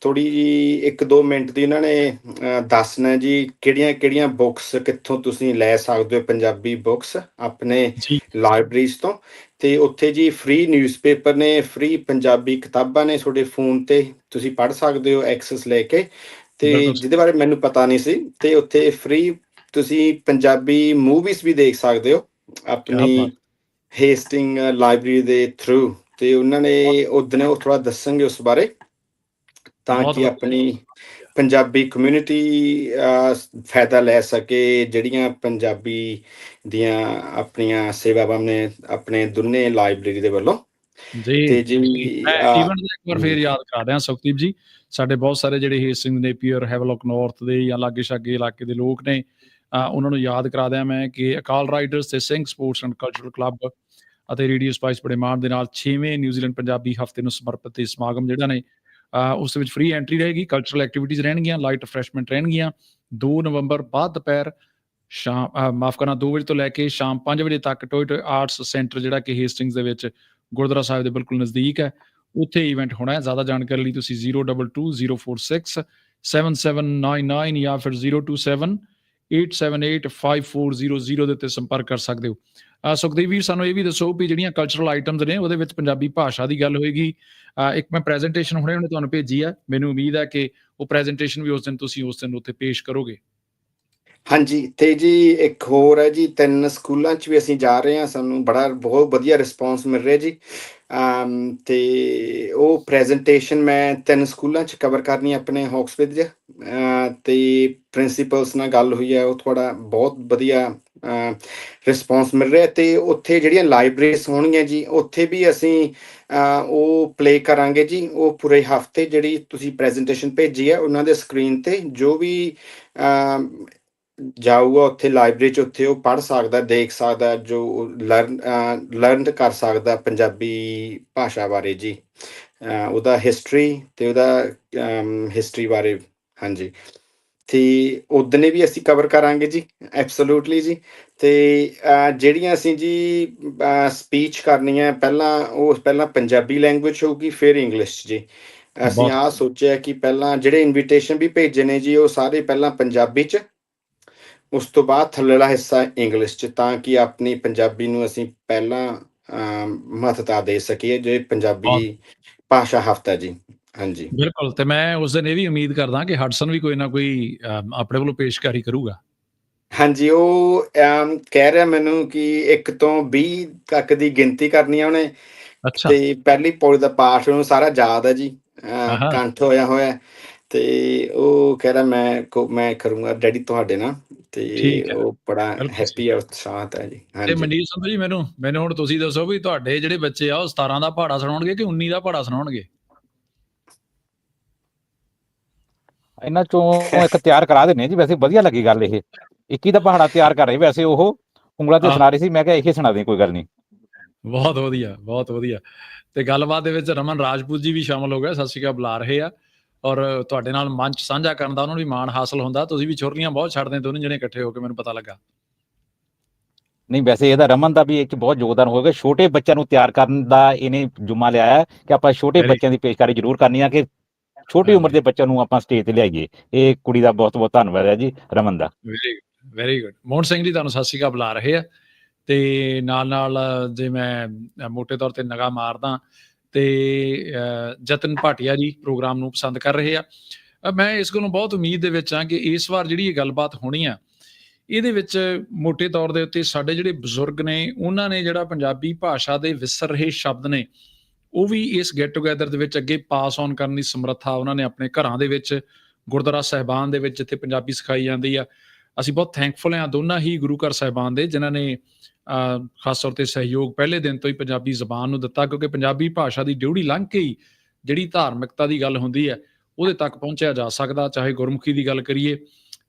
ਥੋੜੀ ਜੀ ਇੱਕ ਦੋ ਮਿੰਟ ਦੀ ਉਹਨਾਂ ਨੇ ਦੱਸਣਾ ਜੀ ਕਿਹੜੀਆਂ ਕਿਹੜੀਆਂ ਬੁੱਕਸ ਕਿੱਥੋਂ ਤੁਸੀਂ ਲੈ ਸਕਦੇ ਹੋ ਪੰਜਾਬੀ ਬੁੱਕਸ ਆਪਣੇ ਲਾਇਬ੍ਰੇਰੀਜ਼ ਤੋਂ। ਤੇ ਉੱਥੇ ਜੀ ਫ੍ਰੀ ਨਿਊਜ਼ਪੇਪਰ ਨੇ ਫ੍ਰੀ ਪੰਜਾਬੀ ਕਿਤਾਬਾਂ ਨੇ ਤੁਹਾਡੇ ਫੋਨ ਤੇ ਤੁਸੀਂ ਪੜ੍ਹ ਸਕਦੇ ਹੋ ਐਕਸੈਸ ਲੈ ਕੇ। ਤੇ। ਜਿਹਦੇ ਬਾਰੇ ਮੈਨੂੰ ਪਤਾ ਨਹੀਂ ਸੀ ਤੇ ਉੱਥੇ ਫ੍ਰੀ ਤੁਸੀਂ ਪੰਜਾਬੀ ਮੂਵੀਜ਼ ਵੀ ਦੇਖ ਸਕਦੇ ਹੋ। ਆਪਣੀ। ਹੇਸਟਿੰਗ ਲਾਇਬ੍ਰੇਰੀ ਦੇ ਥਰੂ ਤੇ ਉਹਨਾਂ ਨੇ ਉਹਦਨੇ ਉਹ ਥੋੜਾ ਦੱਸਣਗੇ ਉਸ ਬਾਰੇ। ਤਾਂ ਕਿ। ਆਪਣੀ ਪੰਜਾਬੀ ਕਮਿਊਨਿਟੀ ਫਾਇਦਾ ਲੈ ਸਕੇ ਜਿਹੜੀਆਂ ਪੰਜਾਬੀ ਦੀਆਂ ਆਪਣੀਆਂ ਸੇਵਾਵਾਂ ਨੇ ਆਪਣੇ ਦੁਨੇ ਲਾਇਬ੍ਰੇਰੀ ਦੇ ਵੱਲੋਂ। ਜੀ। ਤੇ ਜੀ ਮੈਂ ਇਵੈਂਟ ਦਾ ਇੱਕ ਵਾਰ ਫੇਰ ਯਾਦ ਕਰਾ ਦਿਆਂ ਸੁਖਦੀਪ ਜੀ ਸਾਡੇ ਬਹੁਤ ਸਾਰੇ ਜਿਹੜੇ ਹੇਸਟਿੰਗ ਨੇਪੀਅਰ ਹੈਵਲੌਕ ਨਾਰਥ ਦੇ ਜਾਂ ਲਾਗੇ ਛਾਗੇ ਇਲਾਕੇ ਦੇ ਲੋਕ ਨੇ ਉਹਨਾਂ ਨੂੰ ਯਾਦ ਕਰਾ ਦਿਆਂ ਮੈਂ ਕਿ ਅਕਾਲ ਰਾਈਡਰਸ ਤੇ Singh sports and cultural club ਅਤੇ ਰੇਡੀਓ ਸਪਾਈਸ ਬੜੇ ਮਾਣ ਦੇ ਨਾਲ 6ਵੇਂ ਨਿਊਜ਼ੀਲੈਂਡ ਪੰਜਾਬੀ ਹਫ਼ਤੇ ਨੂੰ ਸਮਰਪਿਤ ਇਹ ਸਮਾਗਮ ਜਿਹੜਾ ਨੇ, ਅਹ ਉਸ ਵਿੱਚ ਫ੍ਰੀ ਐਂਟਰੀ ਰਹੇਗੀ ਕਲਚਰਲ ਐਕਟੀਵਿਟੀਜ਼ ਰਹਿਣਗੀਆਂ ਲਾਈਟ ਰਿਫਰੈਸ਼ਮੈਂਟ ਰਹਿਣਗੀਆਂ। 2 ਨਵੰਬਰ ਬਾਅਦ ਦੁਪਹਿਰ ਸ਼ਾਮ ਮਾਫ ਕਰਨਾ 2 ਵਜੇ ਤੋਂ ਲੈ ਕੇ ਸ਼ਾਮ 5 ਵਜੇ ਤੱਕ ਟੋਏ ਟੋਏ ਆਰਟਸ ਸੈਂਟਰ ਜਿਹੜਾ ਕਿ ਹੇਸਟਿੰਗਸ ਦੇ ਵਿੱਚ ਗੁਰਦੁਆਰਾ ਸਾਹਿਬ ਦੇ ਬਿਲਕੁਲ ਨਜ਼ਦੀਕ ਹੈ। ਉੱਥੇ ਇਵੈਂਟ ਹੋਣਾ ਹੈ। ਜ਼ਿਆਦਾ ਜਾਣਕਾਰੀ ਲਈ ਤੁਸੀਂ 022046 7799 ਜਾਂ ਫਿਰ 027 8785400 ਦੇ ਉੱਤੇ ਸੰਪਰਕ ਕਰ ਸਕਦੇ ਹੋ। ਸੁਖਦੇਵ ਵੀਰ, ਸਾਨੂੰ ਇਹ ਵੀ ਦੱਸੋ ਵੀ ਜਿਹੜੀਆਂ ਕਲਚਰਲ ਆਈਟਮਸ ਨੇ, ਉਹਦੇ ਵਿੱਚ ਪੰਜਾਬੀ ਭਾਸ਼ਾ ਦੀ ਗੱਲ ਹੋਏਗੀ। ਇੱਕ ਮੈਂ ਪ੍ਰੈਜੈਂਟੇਸ਼ਨ ਹੁਣੇ ਹੁਣੇ ਤੁਹਾਨੂੰ ਭੇਜੀ ਆ। ਮੈਨੂੰ ਉਮੀਦ ਹੈ ਕਿ ਉਹ ਪ੍ਰੈਜੈਂਟੇਸ਼ਨ ਵੀ ਉਸ ਦਿਨ ਤੁਸੀਂ ਉਸ ਦਿਨ ਉੱਤੇ ਪੇਸ਼ ਕਰੋਗੇ। ਹਾਂਜੀ, ਤੇ ਜੀ ਇੱਕ ਹੋਰ ਹੈ ਜੀ, ਤਿੰਨ ਸਕੂਲਾਂ 'ਚ ਵੀ ਅਸੀਂ ਜਾ ਰਹੇ ਹਾਂ, ਸਾਨੂੰ ਬੜਾ ਬਹੁਤ ਵਧੀਆ ਰਿਸਪੌਂਸ ਮਿਲ ਰਿਹਾ ਜੀ। ਅਮ, ਤੇ ਉਹ ਪ੍ਰੈਜੈਂਟੇਸ਼ਨ ਮੈਂ ਤਿੰਨ ਸਕੂਲਾਂ 'ਚ ਕਵਰ ਕਰਨੀ ਆਪਣੇ ਹੌਕਸਵਿਦ 'ਚ। ਅਹ ਤੇ ਪ੍ਰਿੰਸੀਪਲਸ ਨਾਲ ਗੱਲ ਹੋਈ ਹੈ, ਉਹ ਥੋੜਾ ਬਹੁਤ ਵਧੀਆ ਰਿਸਪੌਂਸ ਮਿਲ ਰਿਹਾ। ਤੇ ਉੱਥੇ ਜਿਹੜੀਆਂ ਲਾਇਬ੍ਰੇਰੀਜ਼ ਹੋਣਗੀਆਂ ਜੀ, ਉੱਥੇ ਵੀ ਅਸੀਂ ਉਹ ਪਲੇ ਕਰਾਂਗੇ ਜੀ। ਉਹ ਪੂਰੇ ਹਫ਼ਤੇ ਜਿਹੜੀ ਤੁਸੀਂ ਪ੍ਰੈਜੈਂਟੇਸ਼ਨ ਭੇਜੀ ਹੈ, ਉਹਨਾਂ ਦੇ ਸਕਰੀਨ ਤੇ ਜੋ ਵੀ ਜਾਊਗਾ ਉੱਥੇ ਲਾਇਬ੍ਰੇਰੀ ਚ ਉੱਥੇ ਉਹ ਪੜ੍ਹ ਸਕਦਾ ਦੇਖ ਸਕਦਾ ਜੋ ਲਰਨ ਲਰਨ ਕਰ ਸਕਦਾ ਪੰਜਾਬੀ ਭਾਸ਼ਾ ਬਾਰੇ ਜੀ। ਉਹਦਾ ਹਿਸਟਰੀ ਤੇ ਉਹਦਾ ਹਿਸਟਰੀ ਬਾਰੇ ਹਾਂਜੀ। ਤੇ ਉਹਦਨੇ ਵੀ ਅਸੀਂ ਕਵਰ ਕਰਾਂਗੇ ਜੀ ਐਬਸੋਲੂਟਲੀ ਜੀ। ਤੇ ਜਿਹੜੀਆਂ ਅਸੀਂ ਜੀ ਸਪੀਚ ਕਰਨੀ ਹੈ ਪਹਿਲਾਂ ਉਹ ਪਹਿਲਾਂ ਪੰਜਾਬੀ ਲੈਂਗੁਏਜ ਹੋਊਗੀ ਫਿਰ ਇੰਗਲਿਸ਼ ਜੀ। ਅਸੀਂ ਆ ਸੋਚਿਆ ਕਿ ਪਹਿਲਾਂ ਜਿਹੜੇ ਇਨਵੀਟੇਸ਼ਨ ਵੀ ਭੇਜੇ ਨੇ ਜੀ ਉਹ ਸਾਰੇ ਪਹਿਲਾਂ ਪੰਜਾਬੀ 'ਚ ਉਸ ਤੋਂ ਬਾਅਦ ਥੱਲੇਲਾ ਹਿੱਸਾ ਇੰਗਲਿਸ਼ 'ਚ ਤਾਂ ਕਿ ਆਪਣੀ ਪੰਜਾਬੀ ਨੂੰ ਅਸੀਂ ਪਹਿਲਾਂ ਮਹੱਤਤਾ ਦੇ ਸਕੀਏ ਜੇ ਪੰਜਾਬੀ ਭਾਸ਼ਾ ਹਫਤਾ ਜੀ। ਹਾਂਜੀ। ਬਿਲਕੁਲ ਤੇ ਮੈਂ ਉਸ ਦਿਨ ਇਹ ਵੀ ਉਮੀਦ ਕਰਦਾ ਕਿ ਹਡਸਨ ਵੀ ਕੋਈ ਨਾ ਕੋਈ ਆਪਣੇ ਵੱਲੋਂ ਪੇਸ਼ਕਾਰੀ ਕਰੂਗਾ। ਹਾਂਜੀ ਉਹ ਕਹਿ ਰਿਹਾ ਮੈਨੂੰ ਕਿ 1 ਤੋਂ 20 ਤੱਕ ਦੀ ਗਿਣਤੀ ਕਰਨੀ ਆ ਉਹਨੇ। ਅੱਛਾ। ਤੇ ਪਹਿਲੀ ਪੌੜੀ ਦਾ ਪਾਠ ਉਹਨੂੰ ਸਾਰਾ ਯਾਦ ਹੈ ਜੀ। ਕੰਠ ਹੋਇਆ ਹੋਇਆ। ਹੈ। ਤੇ ਉਹ ਕਹਿ ਰਿਹਾ ਮੈਂ ਕੋ- ਮੈਂ ਕਰੂੰਗਾ ਡੈਡੀ ਤੁਹਾਡੇ ਨਾਲ ਤੇ ਠੀਕ ਹੈ। ਉਹ ਬੜਾ ਬਿਲਕੁਲ। ਹੈਪੀ ਹੈ ਉਤਸ਼ਾਹਤ ਹੈ ਜੀ। ਤੇ ਹਾਂਜੀ। ਮਨਜੀਤ ਸੰਧੂ ਜੀ ਮੈਨੂੰ ਮੈਨੂੰ ਹੁਣ ਤੁਸੀਂ ਦੱਸੋ ਵੀ ਤੁਹਾਡੇ ਜਿਹੜੇ ਬੱਚੇ ਆ ਉਹ 17 ਦਾ ਪਹਾੜਾ ਸੁਣਾਉਣਗੇ ਕਿ 19 ਦਾ ਪਹਾੜਾ ਸੁਣਾਉਣਗੇ? ਇਹਨਾਂ ਚੋਂ ਇੱਕ ਤਿਆਰ ਕਰਾ ਦਿੰਨੇ ਜੀ ਵੈਸੇ ਵਧੀਆ ਲੱਗੀ ਗੱਲ ਇਹ। 21 ਦਾ ਪਹਾੜਾ ਤਿਆਰ ਕਰ ਰਹੇ ਵੈਸੇ ਉਹ ਉਂਗਲਾਂ ਤੇ ਹਾਂ। ਸੁਣਾ ਰਹੀ ਸੀ ਮੈਂ ਕਿਹਾ ਇਹ ਸੁਣਾ ਦੇ ਕੋਈ ਗੱਲ ਨਹੀਂ। ਬਹੁਤ ਵਧੀਆ ਬਹੁਤ ਵਧੀਆ। ਤੇ ਗੱਲਬਾਤ ਦੇ ਵਿੱਚ ਰਮਨ ਰਾਜਪੂਤ ਜੀ ਵੀ ਸ਼ਾਮਲ ਹੋ ਗਏ ਸਤਿ ਸ਼੍ਰੀ ਅਕਾਲ ਬੁਲਾ ਰਹੇ ਆ। ਔਰ ਤੁਹਾਡੇ ਨਾਲ ਮੰਚ ਸਾਂਝਾ ਕਰਨ ਦਾ ਉਹਨਾਂ ਨੂੰ ਵੀ ਮਾਣ ਹਾਸਲ ਹੁੰਦਾ। ਤੁਸੀਂ ਵੀ ਛੁਰਲੀਆਂ ਬਹੁਤ ਛੱਡਦੇ ਦੋਨੇ ਜਣੇ ਇਕੱਠੇ ਹੋ ਕੇ ਮੈਨੂੰ ਪਤਾ ਲੱਗਾ। ਨਹੀਂ ਵੈਸੇ ਇਹਦਾ ਰਮਨ ਦਾ ਵੀ ਇੱਕ ਬਹੁਤ ਯੋਗਦਾਨ ਹੋਵੇਗਾ ਛੋਟੇ ਬੱਚਿਆਂ ਨੂੰ ਤਿਆਰ ਕਰਨ ਦਾ ਇਹਨੇ ਜੁਮਾ ਲਿਆ ਹੈ ਕਿ ਆਪਾਂ ਛੋਟੇ ਬੱਚਿਆਂ ਦੀ ਪੇਸ਼ਕਾਰੀ ਜ਼ਰੂਰ ਕਰਨੀ ਆ ਕਿ ਛੋਟੀ ਉਮਰ ਦੇ ਬੱਚਿਆਂ ਨੂੰ ਆਪਾਂ ਸਟੇਜ ਤੇ ਲਿਆਈਏ। ਇਹ ਕੁੜੀ ਦਾ ਬਹੁਤ ਬਹੁਤ ਧੰਨਵਾਦ ਹੈ ਜੀ ਰਮਨ ਦਾ। Very good very good Mohan Singh ji ਤੁਹਾਨੂੰ ਸਤਿ ਸ਼੍ਰੀ ਅਕਾਲ ਬੁਲਾ ਰਹੇ ਆ। ਤੇ ਨਾਲ ਨਾਲ ਜੇ ਮੈਂ ਮੋٹے ਤੌਰ ਤੇ ਨਿਗਾਹ ਮਾਰਦਾ ਤੇ ਜਤਨ ਭਾਟੀਆ ਜੀ ਪ੍ਰੋਗਰਾਮ ਨੂੰ ਪਸੰਦ ਕਰ ਰਹੇ ਆ। ਮੈਂ ਇਸ ਗੱਲੋਂ ਬਹੁਤ ਉਮੀਦ ਦੇ ਵਿੱਚ ਆ ਕਿ ਇਸ ਵਾਰ ਜਿਹੜੀ ਇਹ ਗੱਲਬਾਤ ਹੋਣੀ ਆ, ਇਹਦੇ ਵਿੱਚ ਮੋٹے ਤੌਰ ਦੇ ਉੱਤੇ ਸਾਡੇ ਜਿਹੜੇ ਬਜ਼ੁਰਗ ਨੇ, ਉਹਨਾਂ ਨੇ ਜਿਹੜਾ ਪੰਜਾਬੀ ਭਾਸ਼ਾ ਦੇ ਵਿਸਰ ਰਹੇ ਸ਼ਬਦ ਨੇ, ਉਹ ਵੀ ਇਸ ਗੈਟ ਟੂਗੇਦਰ ਦੇ ਵਿੱਚ ਅੱਗੇ ਪਾਸ ਔਨ ਕਰਨ ਦੀ ਸਮਰੱਥਾ ਉਹਨਾਂ ਨੇ ਆਪਣੇ ਘਰਾਂ ਦੇ ਵਿੱਚ, ਗੁਰਦੁਆਰਾ ਸਾਹਿਬਾਨ ਦੇ ਵਿੱਚ ਜਿੱਥੇ ਪੰਜਾਬੀ ਸਿਖਾਈ ਜਾਂਦੀ ਆ ਅਸੀਂ ਬਹੁਤ ਥੈਂਕਫੁਲ ਹਾਂ ਦੋਨਾਂ ਹੀ ਗੁਰੂ ਘਰ ਸਾਹਿਬਾਨ ਦੇ ਜਿਨ੍ਹਾਂ ਨੇ ਅਹ, ਖਾਸ ਤੌਰ ਤੇ ਸਹਿਯੋਗ ਪਹਿਲੇ ਦਿਨ ਤੋਂ ਹੀ ਪੰਜਾਬੀ ਜ਼ਬਾਨ ਨੂੰ ਦਿੱਤਾ ਕਿਉਂਕਿ ਪੰਜਾਬੀ ਭਾਸ਼ਾ ਦੀ ਡਿਊੜੀ ਲੰਘ ਕੇ ਹੀ ਜਿਹੜੀ ਧਾਰਮਿਕਤਾ ਦੀ ਗੱਲ ਹੁੰਦੀ ਹੈ ਉਹਦੇ ਤੱਕ ਪਹੁੰਚਿਆ ਜਾ ਸਕਦਾ ਚਾਹੇ ਗੁਰਮੁਖੀ ਦੀ ਗੱਲ ਕਰੀਏ।